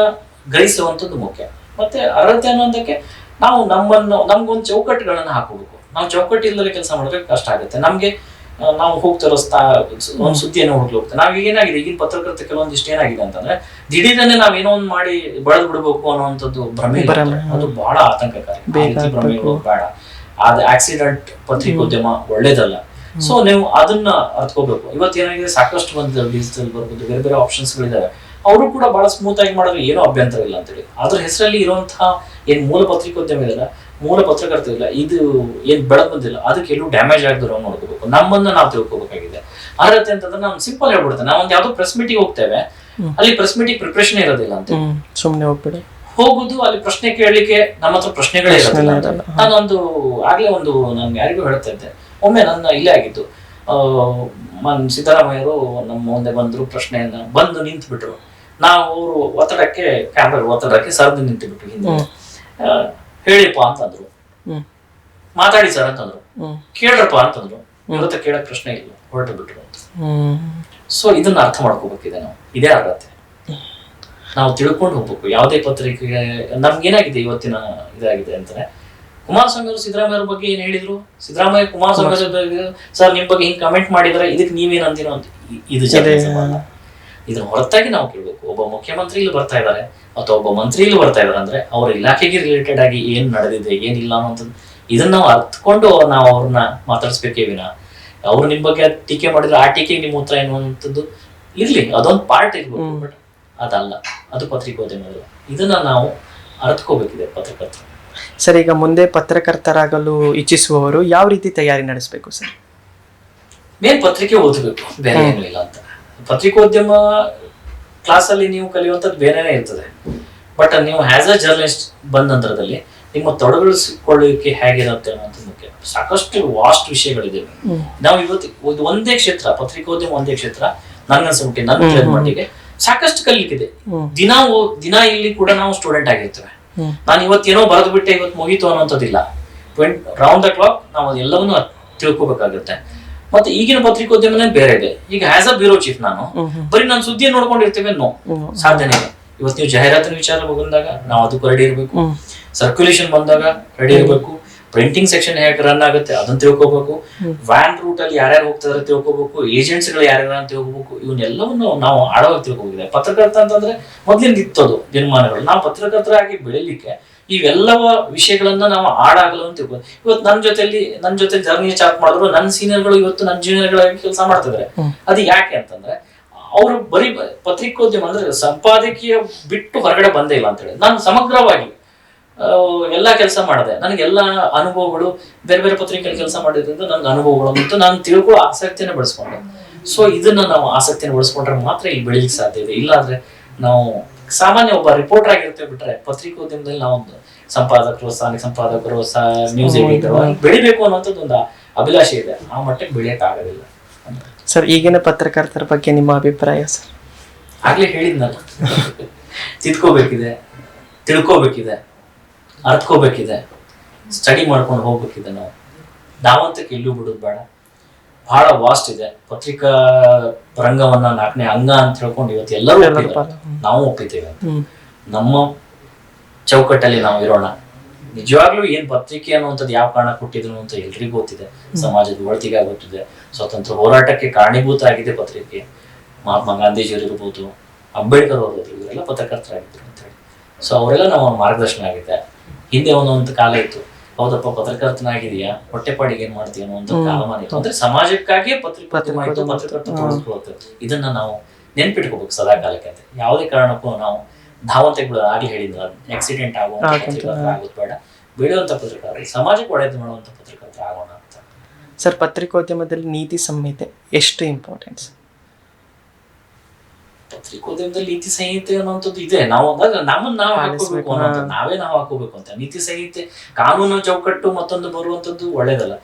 ಗ್ರಹಿಸುವಂಥದ್ದು ಮುಖ್ಯ. ಮತ್ತೆ ಅರ್ಹತೆ ಅನ್ನೋದಕ್ಕೆ ನಾವು ನಮ್ಮನ್ನು ನಮ್ಗೊಂದು ಚೌಕಟ್ಟುಗಳನ್ನು ಹಾಕಬೇಕು ನಾವು ಚೌಕಟ್ಟು ಇಲ್ಲದೆ ಕೆಲಸ ಮಾಡಿದ್ರೆ ಕಷ್ಟ ಆಗುತ್ತೆ. ನಮ್ಗೆ ನಾವು ಹೋಗ್ತಿರೋ ಸ್ಥಾ ಒಂದು ಸುದ್ದಿಯನ್ನು ಹುಡುಕಿ ಹೋಗ್ತೇವೆ. ನಾವು ಏನಾಗಿದೆ? ಈಗಿನ ಪತ್ರಕರ್ತ ಕೆಲವೊಂದಿಷ್ಟು ಏನಾಗಿದೆ ಅಂತಂದ್ರೆ ದಿಢೀರನೆ ಏನೋ ಒಂದು ಮಾಡಿ ಬಳದ್ ಬಿಡಬೇಕು ಅನ್ನೋಂಥದ್ದು ಭ್ರಮೆ ಅದು ಬಹಳ ಆತಂಕಕಾರಿ. ಭ್ರಮೆ. ಬೇಡ. ಆದ ಆಕ್ಸಿಡೆಂಟ್ ಪತ್ರಿಕೋದ್ಯಮ ಒಳ್ಳೇದಲ್ಲ. ಸೊ ನೀವು ಅದನ್ನ ಅರ್ತ್ಕೋಬೇಕು ಇವತ್ತು ಏನಾಗಿದೆ? ಸಾಕಷ್ಟು ಬಂದಿದೆ ಡಿಜಿಟಲ್ ಬರ್ಬೋದು ಬೇರೆ ಬೇರೆ ಆಪ್ಷನ್ಸ್ ಗಳಿದಾವೆ. ಅವರು ಕೂಡ ಬಹಳ ಸ್ಮೂತ್ ಆಗಿ ಮಾಡಿದ್ರೆ ಏನೂ ಅಭ್ಯಂತರ ಇಲ್ಲ ಅಂತೇಳಿ. ಅದ್ರ ಹೆಸರಲ್ಲಿ ಇರುವಂತಹ ಏನ್ ಮೂಲ ಪತ್ರಿಕೋದ್ಯಮ ಇದೆಯಲ್ಲ ಮೂಲ ಪತ್ರಕರ್ತ ಇಲ್ಲ ಇದು ಏನ್ ಬೆಳಕು ಬಂದಿಲ್ಲ ಅದಕ್ಕೆ ಎಲ್ಲೂ ಡ್ಯಾಮೇಜ್ ಆಗದಿರೋ ನೋಡ್ಕೋಬೇಕು. ನಮ್ಮನ್ನ ನಾವು ತಿಳ್ಕೊಬೇಕಾಗಿದೆ. ಅರ್ಹತೆ ಅಂತಂದ್ರೆ ನಾವು ಸಿಂಪಲ್ ಹೇಳ್ಬಿಡ್ತೇನೆ. ನಾವು ಒಂದು ಯಾವ್ದೋ ಪ್ರೆಸ್ ಮೀಟಿಂಗ್ ಹೋಗ್ತೇವೆ ಅಲ್ಲಿ ಪ್ರೆಸ್ ಮೀಟಿಂಗ್ ಪ್ರಿಪ್ರೇಷನ್ ಇರೋದಿಲ್ಲ ಅಂತ ಸುಮ್ಮನೆ ಹೋಗ್ಬಿಡಿ. ಹೋಗುದು ಅಲ್ಲಿ ಪ್ರಶ್ನೆ ಕೇಳಲಿಕ್ಕೆ ನಮ್ಮ ಹತ್ರ ಪ್ರಶ್ನೆಗಳೇ ಇರೋದಿಲ್ಲ. ನಾನೊಂದು ಆಗ್ಲೇ ಒಂದು ನಾನು ಯಾರಿಗೂ ಹೇಳ್ತಾ ಇದ್ದೆ. ಒಮ್ಮೆ ನನ್ನ ಇಲ್ಲೇ ಆಗಿತ್ತು. ಸಿದ್ದರಾಮಯ್ಯರು ನಮ್ಮ ಮುಂದೆ ಬಂದ್ರು ಪ್ರಶ್ನೆಯನ್ನ ಬಂದು ನಿಂತು ಬಿಟ್ರು ನಾವು ಅವರು ಒತ್ತಡಕ್ಕೆ ಕ್ಯಾಮ್ರಾ ಒತ್ತಡಕ್ಕೆ ಸರ್ದು ನಿಂತು ಬಿಟ್ಟು ಹಿಂದೆ ಹೇಳಿಪ್ಪ ಅಂತಂದ್ರು. ಮಾತಾಡಿ ಸರ್ ಅಂತಂದ್ರು. ಕೇಳಪ್ಪ ಕೇಳ್ರಪ್ಪ ಅಂತಂದ್ರು. ಇವತ್ತು ಕೇಳಕ್ ಪ್ರಶ್ನೆ ಇಲ್ಲ ಹೊರಟು ಬಿಟ್ರು ಅಂತ. ಸೊ ಇದನ್ನ ಅರ್ಥ ಮಾಡ್ಕೋಬೇಕಿದೆ ನಾವು. ಇದೇ ಅರ್ಹತೆ ನಾವು ತಿಳ್ಕೊಂಡು ಹೋಗ್ಬೇಕು. ಯಾವುದೇ ಪತ್ರಿಕೆಗೆ ನಮ್ಗೇನಾಗಿದೆ ಇವತ್ತಿನ ಇದಾಗಿದೆ ಅಂತಾರೆ ಕುಮಾರಸ್ವಾಮಿ ಅವರು ಸಿದ್ದರಾಮಯ್ಯ ಅವ್ರ ಬಗ್ಗೆ ಏನ್ ಹೇಳಿದ್ರು? ಸಿದ್ದರಾಮಯ್ಯ ಕುಮಾರಸ್ವಾಮಿ. ಸರ್ ನಿಮ್ ಬಗ್ಗೆ ಹಿಂಗ್ ಕಮೆಂಟ್ ಮಾಡಿದ್ರೆ ಇದಕ್ಕೆ ನೀವೇನ್ ಅಂತೀರೋ ಅಂತ. ಇದು ಅಲ್ಲ ಇದ್ರ ಹೊರತಾಗಿ ನಾವು ಕೇಳಬೇಕು. ಒಬ್ಬ ಮುಖ್ಯಮಂತ್ರಿ ಇಲ್ಲಿ ಬರ್ತಾ ಇದ್ದಾರೆ ಅಥವಾ ಒಬ್ಬ ಮಂತ್ರಿ ಇಲ್ಲಿ ಬರ್ತಾ ಇದಾರೆ ಅಂದ್ರೆ ಅವ್ರ ಇಲಾಖೆಗೆ ರಿಲೇಟೆಡ್ ಆಗಿ ಏನ್ ನಡೆದಿದೆ ಏನಿಲ್ಲ ಅನ್ನೋಂಥದ್ದು ಇದನ್ನ ನಾವು ಅರ್ಥಕೊಂಡು ನಾವು ಅವ್ರನ್ನ ಮಾತಾಡಿಸ್ಬೇಕೇ ವಿನ. ಅವ್ರು ನಿಮ್ ಬಗ್ಗೆ ಟೀಕೆ ಮಾಡಿದ್ರೆ ಆ ಟೀಕೆಗೆ ನಿಮ್ಮ ಉತ್ತರ ಏನು ಅಂತದ್ದು ಇರ್ಲಿ ಅದೊಂದು ಪಾರ್ಟ್ ಇರ್ಬೋದು ಬಟ್ ಅದಲ್ಲ. ಅದು ಪತ್ರಿಕೋದ್ಯಮ ಇದನ್ನ ನಾವು ಅರ್ಥಕೋಬೇಕಿದೆ ಪತ್ರಕರ್ತರು. ಸರ್ ಈಗ ಮುಂದೆ ಪತ್ರಕರ್ತರಾಗಲು ಇಚ್ಛಿಸುವವರು ಯಾವ ರೀತಿ ತಯಾರಿ ನಡೆಸಬೇಕು ಸರ್? ಮೇನ್ ಪತ್ರಿಕೆ ಓದಬೇಕು ಬೇರೆ ಏನೂ ಇಲ್ಲ ಅಂತ. ಪತ್ರಿಕೋದ್ಯಮ ಕ್ಲಾಸಲ್ಲಿ ನೀವು ಕಲಿಯುವಂಥದ್ದು ಬೇರೆನೇ ಇರ್ತದೆ. ಬಟ್ ನೀವು ಹ್ಯಾಸ್ ಅ ಜರ್ನಲಿಸ್ಟ್ ಬಂದ ನಂತರದಲ್ಲಿ ನಿಮ್ಮ ತೊಡಗಿಸಿಕೊಳ್ಳುವಿಕೆ ಹೇಗಿರುತ್ತೆ ಅನ್ನೋದು ಮುಖ್ಯ. ಸಾಕಷ್ಟು ವಾಸ್ಟ್ ವಿಷಯಗಳಿದೆ. ನಾವು ಇವತ್ತು ಒಂದೇ ಕ್ಷೇತ್ರ ಪತ್ರಿಕೋದ್ಯಮ ಒಂದೇ ಕ್ಷೇತ್ರ ನನ್ನ ತಿಳಿದ ಮಟ್ಟಿಗೆ ಸಾಕಷ್ಟು ಕಲಿಲಿಕ್ಕಿದೆ. ಹ್ಮ್. ದಿನ ದಿನ ಇಲ್ಲಿ ಕೂಡ ನಾವು ಸ್ಟೂಡೆಂಟ್ ಆಗಿರ್ತೇವೆ. ನಾನು ಇವತ್ತೇನೋ ಬರೆದು ಬಿಟ್ಟೆ ಇವತ್ತು ಮುಗೀತು ಅನ್ನೋಂಥದ್ದಿಲ್ಲ. ಟ್ವೆಂಟ್ ರೌಂಡ್ ದ ಕ್ಲಾಕ್ ನಾವು ಎಲ್ಲವನ್ನೂ ತಿಳ್ಕೊಬೇಕಾಗುತ್ತೆ. ಮತ್ತೆ ಈಗಿನ ಪತ್ರಿಕೋದ್ಯಮನೇ ಬೇರೆ ಇದೆ. ಈಗ ಆಸ್ ಅ ಬ್ಯೂರೋ ಚೀಫ್ ನಾನು ಬರೀ ನಾನು ಸುದ್ದಿ ನೋಡ್ಕೊಂಡಿರ್ತೇವೆ ನೋ ಸಾಧನೆ ಇವತ್ತು ನೀವು ಜಾಹೀರಾತಿನ ವಿಚಾರ ಬಂದಾಗ ನಾವು ಅದಕ್ಕೂ ರೆಡಿ ಇರಬೇಕು. ಸರ್ಕ್ಯುಲೇಷನ್ ಬಂದಾಗ ರೆಡಿ ಇರಬೇಕು. ಪ್ರಿಂಟಿಂಗ್ ಸೆಕ್ಷನ್ ಹೇಗೆ ರನ್ ಆಗುತ್ತೆ ಅದನ್ನ ತಿಳ್ಕೊಬೇಕು. ವ್ಯಾನ್ ರೂಟ್ ಅಲ್ಲಿ ಯಾರ್ಯಾರು ಹೋಗ್ತಾರೆ ತಿಳ್ಕೊಬೇಕು. ಏಜೆಂಟ್ಸ್ಗಳು ಯಾರ್ಯಾರು ಅಂತ ತಿಳ್ಕೊಬೇಕು. ಇವನ್ನೆಲ್ಲವನ್ನು ನಾವು ಆಳವಾಗಿ ತಿಳ್ಕೋಬೇಕಿದೆ. ಪತ್ರಕರ್ತ ಅಂತಂದ್ರೆ ಮೊದ್ಲಿಂದ ಇತ್ತದು ದಿನಮಾನಗಳು. ನಾವು ಪತ್ರಕರ್ತರಾಗಿ ಬೆಳಿಲಿಕ್ಕೆ ಇವೆಲ್ಲವ ವಿಷಯಗಳನ್ನ ನಾವು ಆಡಾಗಲು ಅಂತ ತಿಳ್ಕೊ ಇವತ್ತು ನನ್ನ ಜೊತೆಲಿ ನನ್ನ ಜೊತೆ ಜರ್ನಿ ಚಾಟ್ ಮಾಡಿದ್ರು. ನನ್ನ ಸೀನಿಯರ್ಗಳು ಇವತ್ತು ನನ್ನ ಜೂನಿಯರ್ಗಳಾಗಿ ಕೆಲಸ ಮಾಡ್ತಿದ್ದಾರೆ ಅದು ಯಾಕೆ ಅಂತಂದ್ರೆ ಅವರು ಬರೀ ಪತ್ರಿಕೋದ್ಯಮ ಅಂದ್ರೆ ಸಂಪಾದಕೀಯ ಬಿಟ್ಟು ಹೊರಗಡೆ ಬಂದೇ ಇಲ್ಲ ಅಂತ ಹೇಳಿ. ನಾನು ಸಮಗ್ರವಾಗಿ ಎಲ್ಲಾ ಕೆಲಸ ಮಾಡಿದೆ. ನನಗೆ ಎಲ್ಲ ಅನುಭವಗಳು ಬೇರೆ ಬೇರೆ ಪತ್ರಿಕೆಯಲ್ಲಿ ಕೆಲಸ ಮಾಡಿದ್ರಿಂದ ನನ್ಗೆ ಅನುಭವಗಳು ಮತ್ತು ನಾನು ತಿಳ್ಕೊಳ್ಳೋ ಆಸಕ್ತಿಯನ್ನು ಬೆಳೆಸ್ಕೊಂಡೆ. ಸೊ ಇದನ್ನ ನಾವು ಆಸಕ್ತಿಯನ್ನು ಬೆಳೆಸ್ಕೊಂಡ್ರೆ ಮಾತ್ರ ಇಲ್ಲಿ ಬೆಳಿಲಿಕ್ಕೆ ಸಾಧ್ಯ ಇದೆ. ಇಲ್ಲಾಂದ್ರೆ ನಾವು ಸಾಮಾನ್ಯ ಒಬ್ಬ ರಿಪೋರ್ಟರ್ ಆಗಿರ್ತೇವೆ ಬಿಟ್ರೆ ಪತ್ರಿಕೋದ್ಯಮದಲ್ಲಿ ನಾವೊಂದು ಸಂಪಾದಕರು ಸ್ಥಾನಿಕ ಸಂಪಾದಕರು ನ್ಯೂಸ್ ಎಡಿಟರ್ ಬೆಳಿಬೇಕು ಅನ್ನೋಂಥದ್ದು ಒಂದು ಅಭಿಲಾಷೆ ಇದೆ. ಆ ಮಟ್ಟಕ್ಕೆ ಬೆಳೆಯಕ್ ಆಗೋದಿಲ್ಲ. ಸರ್ ಈಗಿನ ಪತ್ರಕರ್ತರ ಬಗ್ಗೆ ನಿಮ್ಮ ಅಭಿಪ್ರಾಯ ಸರ್? ಆಗ್ಲೇ ಹೇಳಿದ್ನಲ್ಲ. ತಿದ್ಕೋಬೇಕಿದೆ ತಿಳ್ಕೋಬೇಕಿದೆ. ಅರ್ತ್ಕೋಬೇಕಿದೆ ಸ್ಟಡಿ ಮಾಡ್ಕೊಂಡು ಹೋಗ್ಬೇಕಿದೆ ನಾವು. ನಾವಂತಕ್ಕೆ ಎಲ್ಲೂ ಬಿಡೋದು ಬೇಡ. ಬಹಳ ವಾಸ್ಟ್ ಇದೆ. ಪತ್ರಿಕಾ ರಂಗವನ್ನ ನಾಲ್ಕನೇ ಅಂಗ ಅಂತ ಹೇಳ್ಕೊಂಡು ಇವತ್ತು ಎಲ್ಲರೂ ಒಪ್ಪಿದ್ದಾರೆ. ನಾವು ಒಪ್ಪಿದ್ದೇವೆ. ನಮ್ಮ ಚೌಕಟ್ಟಲ್ಲಿ ನಾವು ಇರೋಣ. ನಿಜವಾಗ್ಲೂ ಏನ್ ಪತ್ರಿಕೆ ಅನ್ನುವಂಥದ್ದು ಯಾವ ಕಾರಣ ಕೊಟ್ಟಿದ್ರು ಅಂತ ಎಲ್ರಿಗೂ ಗೊತ್ತಿದೆ. ಸಮಾಜದ ಒಳತಿಗೆ ಗೊತ್ತಿದೆ ಸ್ವತಂತ್ರ ಹೋರಾಟಕ್ಕೆ ಕಾರಣೀಭೂತ ಆಗಿದೆ ಪತ್ರಿಕೆ. ಮಹಾತ್ಮ ಗಾಂಧೀಜಿಯವರು ಇರ್ಬೋದು ಅಂಬೇಡ್ಕರ್ ಅವರು ಇವರೆಲ್ಲ ಪತ್ರಕರ್ತರಾಗಿದ್ರು ಅಂತ ಹೇಳಿ. ಸೊ ಅವರೆಲ್ಲ ನಮ್ಮ ಮಾರ್ಗದರ್ಶನ ಆಗಿದೆ ಹಿಂದೆ ಒಂದೊಂದು ಕಾಲ ಇತ್ತು. ಹೌದಪ್ಪ ಪತ್ರಕರ್ತನಾಗಿದೆಯಾ ಹೊಟ್ಟೆಪಾಡಿಗೆ ಏನ್ ಮಾಡ್ತೀಯ ಅನ್ನೋ ಒಂದು ಕಾಲಮಾನ ಇತ್ತು. ಅಂದ್ರೆ ಸಮಾಜಕ್ಕಾಗಿಯೇ ಪತ್ರಿಕೋದ್ಯಮ ಆಯ್ತು ಪತ್ರಕರ್ತ ಇದನ್ನ ನಾವು ನೆನ್ಪಿಟ್ಕೋಬೇಕು ಸದಾ ಕಾಲಕ್ಕೆ ಅಂತ. ಯಾವುದೇ ಕಾರಣಕ್ಕೂ ನಾವು ಧಾವಂತೆಗಳು ಆಗ್ಲಿ ಹೇಳಿದ್ರು ಆಕ್ಸಿಡೆಂಟ್ ಆಗುವಂತ ಪತ್ರಕರ್ತರ ಆಗೋದು ಬೇಡ. ಬೆಳೆಯುವಂತ ಪತ್ರಕರ್ತರು ಸಮಾಜಕ್ಕೆ ಒಳ್ಳೆಯದು ಮಾಡುವಂತ ಪತ್ರಕರ್ತರ ಆಗೋಣ ಅಂತ. ಸರ್ ಪತ್ರಿಕೋದ್ಯಮದಲ್ಲಿ ನೀತಿ ಸಂಹಿತೆ ಎಷ್ಟು ಇಂಪಾರ್ಟೆನ್ಸ್ ಪತ್ರಿಕೋದ್ಯಮದಲ್ಲಿ ನೀತಿ ಸಂಹಿತೆ ಅನ್ನೋಂಥದ್ದು ಇದೆ. ನಾವು ಅಂದಾಗ ನಮ್ಮನ್ನ ನಾವು ಹಾಕೋಬೇಕು ಅನ್ನೋದು. ನಾವೇ ನಾವು ಹಾಕೋಬೇಕು ಅಂತ. ನೀತಿ ಸಂಹಿತೆ ಕಾನೂನು ಚೌಕಟ್ಟು ಮತ್ತೊಂದು ಬರುವಂತದ್ದು ಒಳ್ಳೇದಲ್ಲ.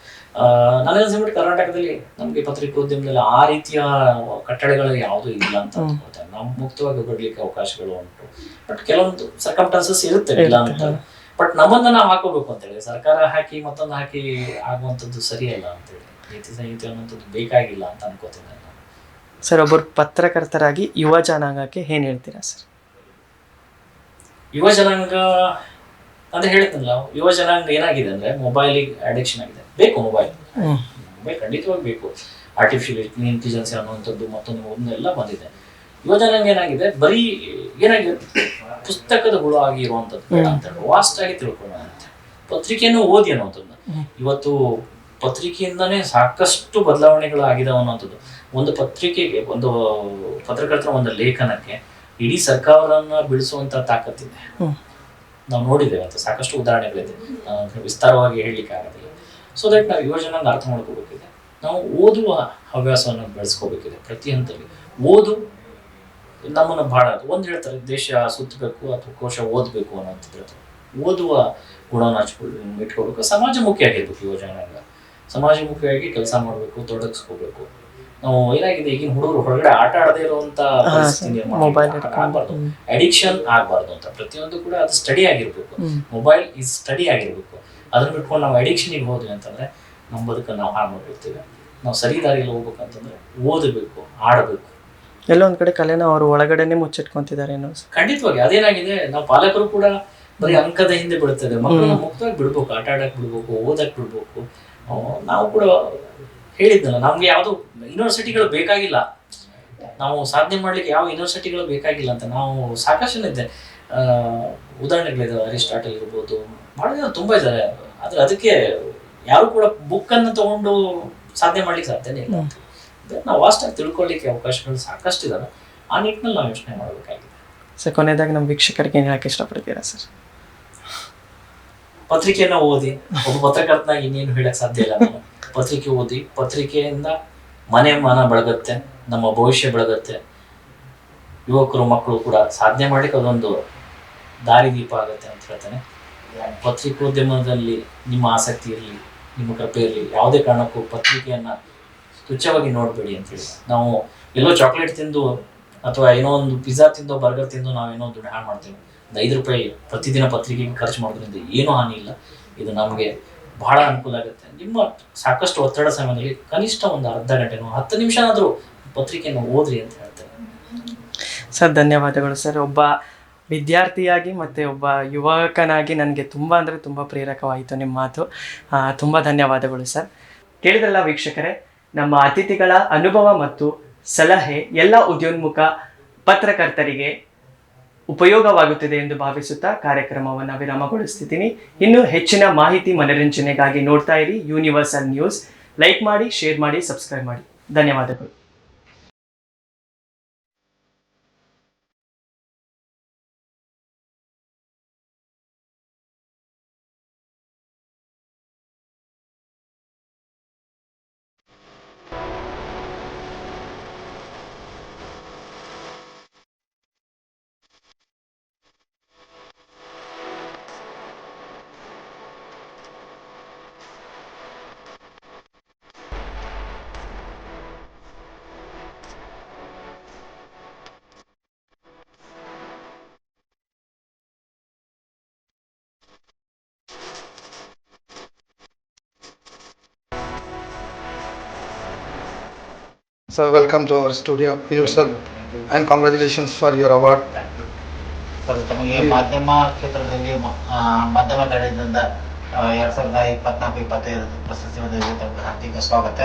ನನಗೆ ಅನ್ಸಿಬಿಟ್ಟು ಕರ್ನಾಟಕದಲ್ಲಿ ನಮ್ಗೆ ಪತ್ರಿಕೋದ್ಯಮದಲ್ಲಿ ಆ ರೀತಿಯ ಕಟ್ಟಳೆಗಳು ಯಾವುದೂ ಇಲ್ಲ ಅಂತ ಅನ್ಕೋತಾರೆ ನಾವು ಮುಕ್ತವಾಗಿ ಬಿಡ್ಲಿಕ್ಕೆ ಅವಕಾಶಗಳು ಉಂಟು. ಬಟ್ ಕೆಲವೊಂದು ಸರ್ಕಮ್ಟಾನ್ಸಸ್ ಇರುತ್ತೆ ಇಲ್ಲ ಅಂತ ಬಟ್ ನಮ್ಮನ್ನ ನಾವು ಹಾಕೋಬೇಕು ಅಂತ ಹೇಳಿ. ಸರ್ಕಾರ ಹಾಕಿ ಮತ್ತೊಂದು ಹಾಕಿ ಆಗುವಂಥದ್ದು ಸರಿಯಲ್ಲ ಅಂತ ಹೇಳಿ. ನೀತಿ ಸಂಹಿತೆ ಅನ್ನೋಂಥದ್ದು ಬೇಕಾಗಿಲ್ಲ ಅಂತ ಅನ್ಕೋತೀನಿ ಸರ್ ಒಬ್ಬರು ಪತ್ರಕರ್ತರಾಗಿ ಯುವ ಜನಾಂಗಕ್ಕೆ ಏನ್ ಹೇಳ್ತೀರಾ ಸರ್? ಯುವ ಜನಾಂಗ ಅಂತ ಹೇಳ್ತೀನಲ್ಲ ಯುವ ಜನಾಂಗ ಏನಾಗಿದೆ ಅಂದ್ರೆ ಮೊಬೈಲಿಗೆ ಅಡಿಕ್ಷನ್ ಆಗಿದೆ. ಬೇಕು ಮೊಬೈಲ್. ಮೊಬೈಲ್ ಖಂಡಿತವಾಗಿ ಬೇಕು. ಆರ್ಟಿಫಿಷಿಯಲ್ ಇಂಟೆಲಿಜೆನ್ಸ್ ಅನ್ನುವಂಥದ್ದು ಮತ್ತೊಂದು ಒಂದೆಲ್ಲ ಬಂದಿದೆ. ಯುವ ಜನಾಂಗ ಏನಾಗಿದೆ? ಬರೀ ಏನಾಗಿದೆ? ಪುಸ್ತಕದ ಹುಳು ಆಗಿ ಇರುವಂಥದ್ದು ಬೇಡ ಅಂತ ವಾಸ್ಟ್ ಆಗಿ ತಿಳ್ಕೊಳ್ಳೋಣ ಅಂತ ಪತ್ರಿಕೆಯನ್ನು ಓದಿ ಅನ್ನುವಂಥದ್ದು. ಇವತ್ತು ಪತ್ರಿಕೆಯಿಂದನೇ ಸಾಕಷ್ಟು ಬದಲಾವಣೆಗಳು ಆಗಿದೆ ಅನ್ನುವಂಥದ್ದು. ಒಂದು ಪತ್ರಿಕೆಗೆ ಒಂದು ಪತ್ರಕರ್ತರ ಒಂದು ಲೇಖನಕ್ಕೆ ಇಡೀ ಸರ್ಕಾರವನ್ನ ಬೀಳಿಸುವಂತ ತಾಕತ್ತಿದೆ. ನಾವು ನೋಡಿದ್ದೇವೆ ಅಂತ ಸಾಕಷ್ಟು ಉದಾಹರಣೆಗಳಿದೆ. ವಿಸ್ತಾರವಾಗಿ ಹೇಳಲಿಕ್ಕೆ ಆಗೋದಿಲ್ಲ. ಸೊ ದಟ್ ನಾವು ಯೋಜನೆ ಅರ್ಥ ಮಾಡ್ಕೋಬೇಕಿದೆ. ನಾವು ಓದುವ ಹವ್ಯಾಸವನ್ನು ಬೆಳೆಸ್ಕೋಬೇಕಿದೆ ಪ್ರತಿ ಹಂತದಲ್ಲಿ. ಓದು ನಮ್ಮನ್ನು ಬಹಳ ಒಂದು ಹೇಳ್ತಾರೆ ದೇಶ ಸುತ್ತಬೇಕು ಅಥವಾ ಕೋಶ ಓದಬೇಕು ಹೇಳ್ತಾರೆ ಓದುವ ಗುಣವನ್ನು ಹಚ್ಕೊಳ್ ಇಟ್ಕೋಬೇಕು ಸಮಾಜಮುಖಿಯಾಗಿರ್ಬೇಕು ಯೋಜನೆ ಸಮಾಜಮುಖಿಯಾಗಿ ಕೆಲಸ ಮಾಡಬೇಕು ತೊಡಗಿಸ್ಕೋಬೇಕು. ನಾವು ಏನಾಗಿದೆ ಈಗಿನ ಹುಡುಗರು ಹೊರಗಡೆ ಆಟ ಆಡದೇ ಇರುವಂತ ಮೊಬೈಲ್ ಆಗಬಾರ್ದು. ಅಡಿಕ್ಷನ್ ಆಗಬಾರ್ದು. ಅಂತ. ಪ್ರತಿಯೊಂದು ಕೂಡ ಅದು ಸ್ಟಡಿ ಆಗಿರ್ಬೇಕು. ಮೊಬೈಲ್ ಇಸ್ ಸ್ಟಡಿ ಆಗಿರ್ಬೇಕು. ಅದನ್ನ ಬಿಟ್ಕೊಂಡು ನಾವು ಅಡಿಕ್ಷನ್ಗೆ ಹೋದ್ವಿ ಅಂತಂದ್ರೆ ನಮ್ಮ ಬದುಕನ್ನು ನಾವು ಹಾಳು ಮಾಡಿರ್ತೀವಿ ನಾವು ಸರಿ ದಾರಿಯಲ್ಲಿ ಹೋಗ್ಬೇಕಂತಂದ್ರೆ ಓದಬೇಕು ಆಡಬೇಕು. ಎಲ್ಲೊಂದ್ ಒಂದ್ ಕಡೆ ಕಲೆನ ಅವರು ಒಳಗಡೆನೆ ಮುಚ್ಚಿಟ್ಕೊಂತಿದ್ದಾರೆ ಖಂಡಿತವಾಗಿ ಅದೇನಾಗಿದೆ ನಾವು ಪಾಲಕರು ಕೂಡ ಬರೀ ಅಂಕದ ಹಿಂದೆ ಬಿಡುತ್ತದೆ ಮಕ್ಕಳನ್ನ ಮುಕ್ತವಾಗಿ ಬಿಡ್ಬೇಕು ಆಟ ಆಡಕ್ ಬಿಡ್ಬೇಕು ಓದಕ್ ಬಿಡ್ಬೇಕು. ನಾವು ಕೂಡ ಹೇಳಿದ್ನಲ್ಲ ನಮ್ಗೆ ಯಾವುದು ಯೂನಿವರ್ಸಿಟಿಗಳು ಬೇಕಾಗಿಲ್ಲ. ನಾವು ಸಾಧನೆ ಮಾಡ್ಲಿಕ್ಕೆ ಯಾವ ಯೂನಿವರ್ಸಿಟಿಗಳು ಬೇಕಾಗಿಲ್ಲ ಅಂತ ನಾವು ಸಾಕಷ್ಟು ಇದ್ದೆ. ಉದಾಹರಣೆಗಳಿದಾವೆ ಅರಿಸ್ಟಾಟಲ್ ಇರ್ಬೋದು. ಬಹಳ ಜನ ತುಂಬಾ ಇದ್ದಾರೆ. ಆದ್ರೆ ಅದಕ್ಕೆ ಯಾರು ಕೂಡ ಬುಕ್ ಅನ್ನು ತಗೊಂಡು ಸಾಧನೆ ಮಾಡ್ಲಿಕ್ಕೆ ಸಾಧ್ಯನೇ ಇಲ್ಲ ಅಂತ. ನಾವು ವಾಸ್ಟಾಗಿ ತಿಳ್ಕೊಳ್ಳಿಕ್ಕೆ ಅವಕಾಶಗಳು ಸಾಕಷ್ಟು ಇದಾವೆ. ಆ ನಿಟ್ಟಿನಲ್ಲಿ ನಾವು ಯೋಚನೆ ಮಾಡಬೇಕಾಗಿದೆ. ಸರ್ ಕೊನೆಯದಾಗಿ ನಮ್ಮ ವೀಕ್ಷಕರಿಗೆ ಏನು ಹೇಳಕ್ಕೆ ಇಷ್ಟಪಡ್ತೀರಾ ಸರ್? ಪತ್ರಿಕೆಯನ್ನ ಓದಿ ಒಬ್ಬ ಪತ್ರಕರ್ತನಾಗಿ ಇನ್ನೇನು ಹೇಳಕ್ ಸಾಧ್ಯ ಇಲ್ಲ ಪತ್ರಿಕೆ ಓದಿ, ಪತ್ರಿಕೆಯಿಂದ ಮನೆ ಮನ ಬೆಳಗತ್ತೆ, ನಮ್ಮ ಭವಿಷ್ಯ ಬೆಳಗತ್ತೆ. ಯುವಕರು, ಮಕ್ಕಳು ಕೂಡ ಸಾಧನೆ ಮಾಡಲಿಕ್ಕೆ ಅದೊಂದು ದಾರಿದೀಪ ಆಗುತ್ತೆ ಅಂತ ಹೇಳ್ತೇನೆ. ಪತ್ರಿಕೋದ್ಯಮದಲ್ಲಿ ನಿಮ್ಮ ಆಸಕ್ತಿ ಇರಲಿ, ನಿಮ್ಮ ಕೃಪೆ ಇರಲಿ, ಯಾವುದೇ ಕಾರಣಕ್ಕೂ ಪತ್ರಿಕೆಯನ್ನು ತುಚ್ಛವಾಗಿ ನೋಡಬೇಡಿ ಅಂತ ಹೇಳಿ. ನಾವು ಎಲ್ಲೋ ಚಾಕ್ಲೇಟ್ ತಿಂದು ಅಥವಾ ಏನೋ ಒಂದು ಪಿಜ್ಜಾ ತಿಂದೋ ಬರ್ಗರ್ ತಿಂದು ನಾವೇನೋ ದುಡ್ಡು ಹಾಳು ಮಾಡ್ತೀವಿ. ಒಂದು ಐದು ರೂಪಾಯಿ ಪ್ರತಿದಿನ ಪತ್ರಿಕೆಗೆ ಖರ್ಚು ಮಾಡೋದ್ರಿಂದ ಏನೂ ಹಾನಿ ಇಲ್ಲ. ಇದು ನಮಗೆ ಬಹಳ ಅನುಕೂಲ ಆಗುತ್ತೆ. ನಿಮ್ಮ ಸಾಕಷ್ಟು ಒತ್ತಡ ಸಮಯದಲ್ಲಿ ಕನಿಷ್ಠ ಒಂದು ಅರ್ಧ ಗಂಟೆನೋ ಹತ್ತು ನಿಮಿಷನಾದರೂ ಪತ್ರಿಕೆಯನ್ನು ಓದ್ರಿ ಅಂತ ಹೇಳ್ತೇನೆ ಸರ್, ಧನ್ಯವಾದಗಳು ಸರ್. ಒಬ್ಬ ವಿದ್ಯಾರ್ಥಿಯಾಗಿ ಮತ್ತು ಒಬ್ಬ ಯುವಕನಾಗಿ ನನಗೆ ತುಂಬ ಅಂದರೆ ತುಂಬ ಪ್ರೇರಕವಾಯಿತು ನಿಮ್ಮ ಮಾತು. ತುಂಬ ಧನ್ಯವಾದಗಳು ಸರ್. ಕೇಳಿದ್ರಲ್ಲ ವೀಕ್ಷಕರೇ, ನಮ್ಮ ಅತಿಥಿಗಳ ಅನುಭವ ಮತ್ತು ಸಲಹೆ ಎಲ್ಲ ಉದ್ಯೋನ್ಮುಖ ಪತ್ರಕರ್ತರಿಗೆ ಉಪಯೋಗವಾಗುತ್ತದೆ ಎಂದು ಭಾವಿಸುತ್ತಾ ಕಾರ್ಯಕ್ರಮವನ್ನು ವಿರಾಮಗೊಳಿಸ್ತಿದ್ದೀನಿ. ಇನ್ನು ಹೆಚ್ಚಿನ ಮಾಹಿತಿ ಮನರಂಜನೆಗಾಗಿ ನೋಡ್ತಾ ಇರಿ ಯೂನಿವರ್ಸಲ್ ನ್ಯೂಸ್. ಲೈಕ್ ಮಾಡಿ, ಶೇರ್ ಮಾಡಿ, ಸಬ್ಸ್ಕ್ರೈಬ್ ಮಾಡಿ. ಧನ್ಯವಾದಗಳು. So welcome to our studio yourself and congratulations for your award. Sir ತಮಗೆ ಮಾಧ್ಯಮ ಕ್ಷೇತ್ರದಲ್ಲಿ ಮ- ಆ, ಮಾಧ್ಯಮ ಬೆಳೆದಿಂದ ಎರಡ್ ಸಾವಿರದ ಇಪ್ಪತ್ನಾಲ್ಕು ಇಪ್ಪತ್ತೈದು ಪ್ರಶಸ್ತಿ ಬಂದಿದೆ ತಮಗೆ ಹಾರ್ದಿಕ ಸ್ವಾಗತ